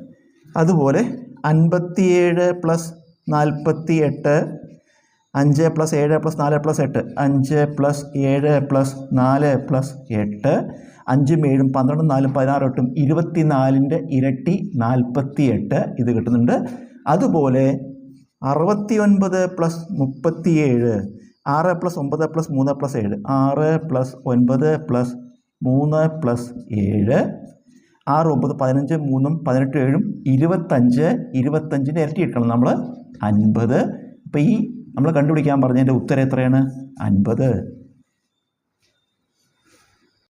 അതുപോലെ അൻപത്തിയേഴ് പ്ലസ് നാൽപ്പത്തി എട്ട് അഞ്ച് പ്ലസ് ഏഴ് പ്ലസ് നാല് പ്ലസ് എട്ട് അഞ്ച് പ്ലസ് ഏഴ് പ്ലസ് നാല് പ്ലസ് എട്ട് അഞ്ചും ഏഴും പന്ത്രണ്ടും നാലും പതിനാറ് എട്ടും ഇരുപത്തിനാലിന്റെ ഇരട്ടി നാൽപ്പത്തി എട്ട് ഇത് കിട്ടുന്നുണ്ട്. അതുപോലെ അറുപത്തി ഒൻപത് പ്ലസ് മുപ്പത്തിയേഴ് ആറ് പ്ലസ് ഒമ്പത് പ്ലസ് മൂന്ന് പ്ലസ് ഏഴ്. ആറ് പ്ലസ് ഒൻപത് പ്ലസ് മൂന്ന് പ്ലസ് ഏഴ്. ആറ് ഒമ്പത് പതിനഞ്ച് മൂന്നും പതിനെട്ട് ഏഴും ഇരുപത്തഞ്ച് ഇരുപത്തഞ്ചിന്റെ ഇരട്ടി എടുക്കണം നമ്മൾ അൻപത്. അപ്പോൾ ഈ നമ്മൾ കണ്ടുപിടിക്കാൻ പറഞ്ഞതിന്റെ ഉത്തരം എത്രയാണ്? അൻപത്.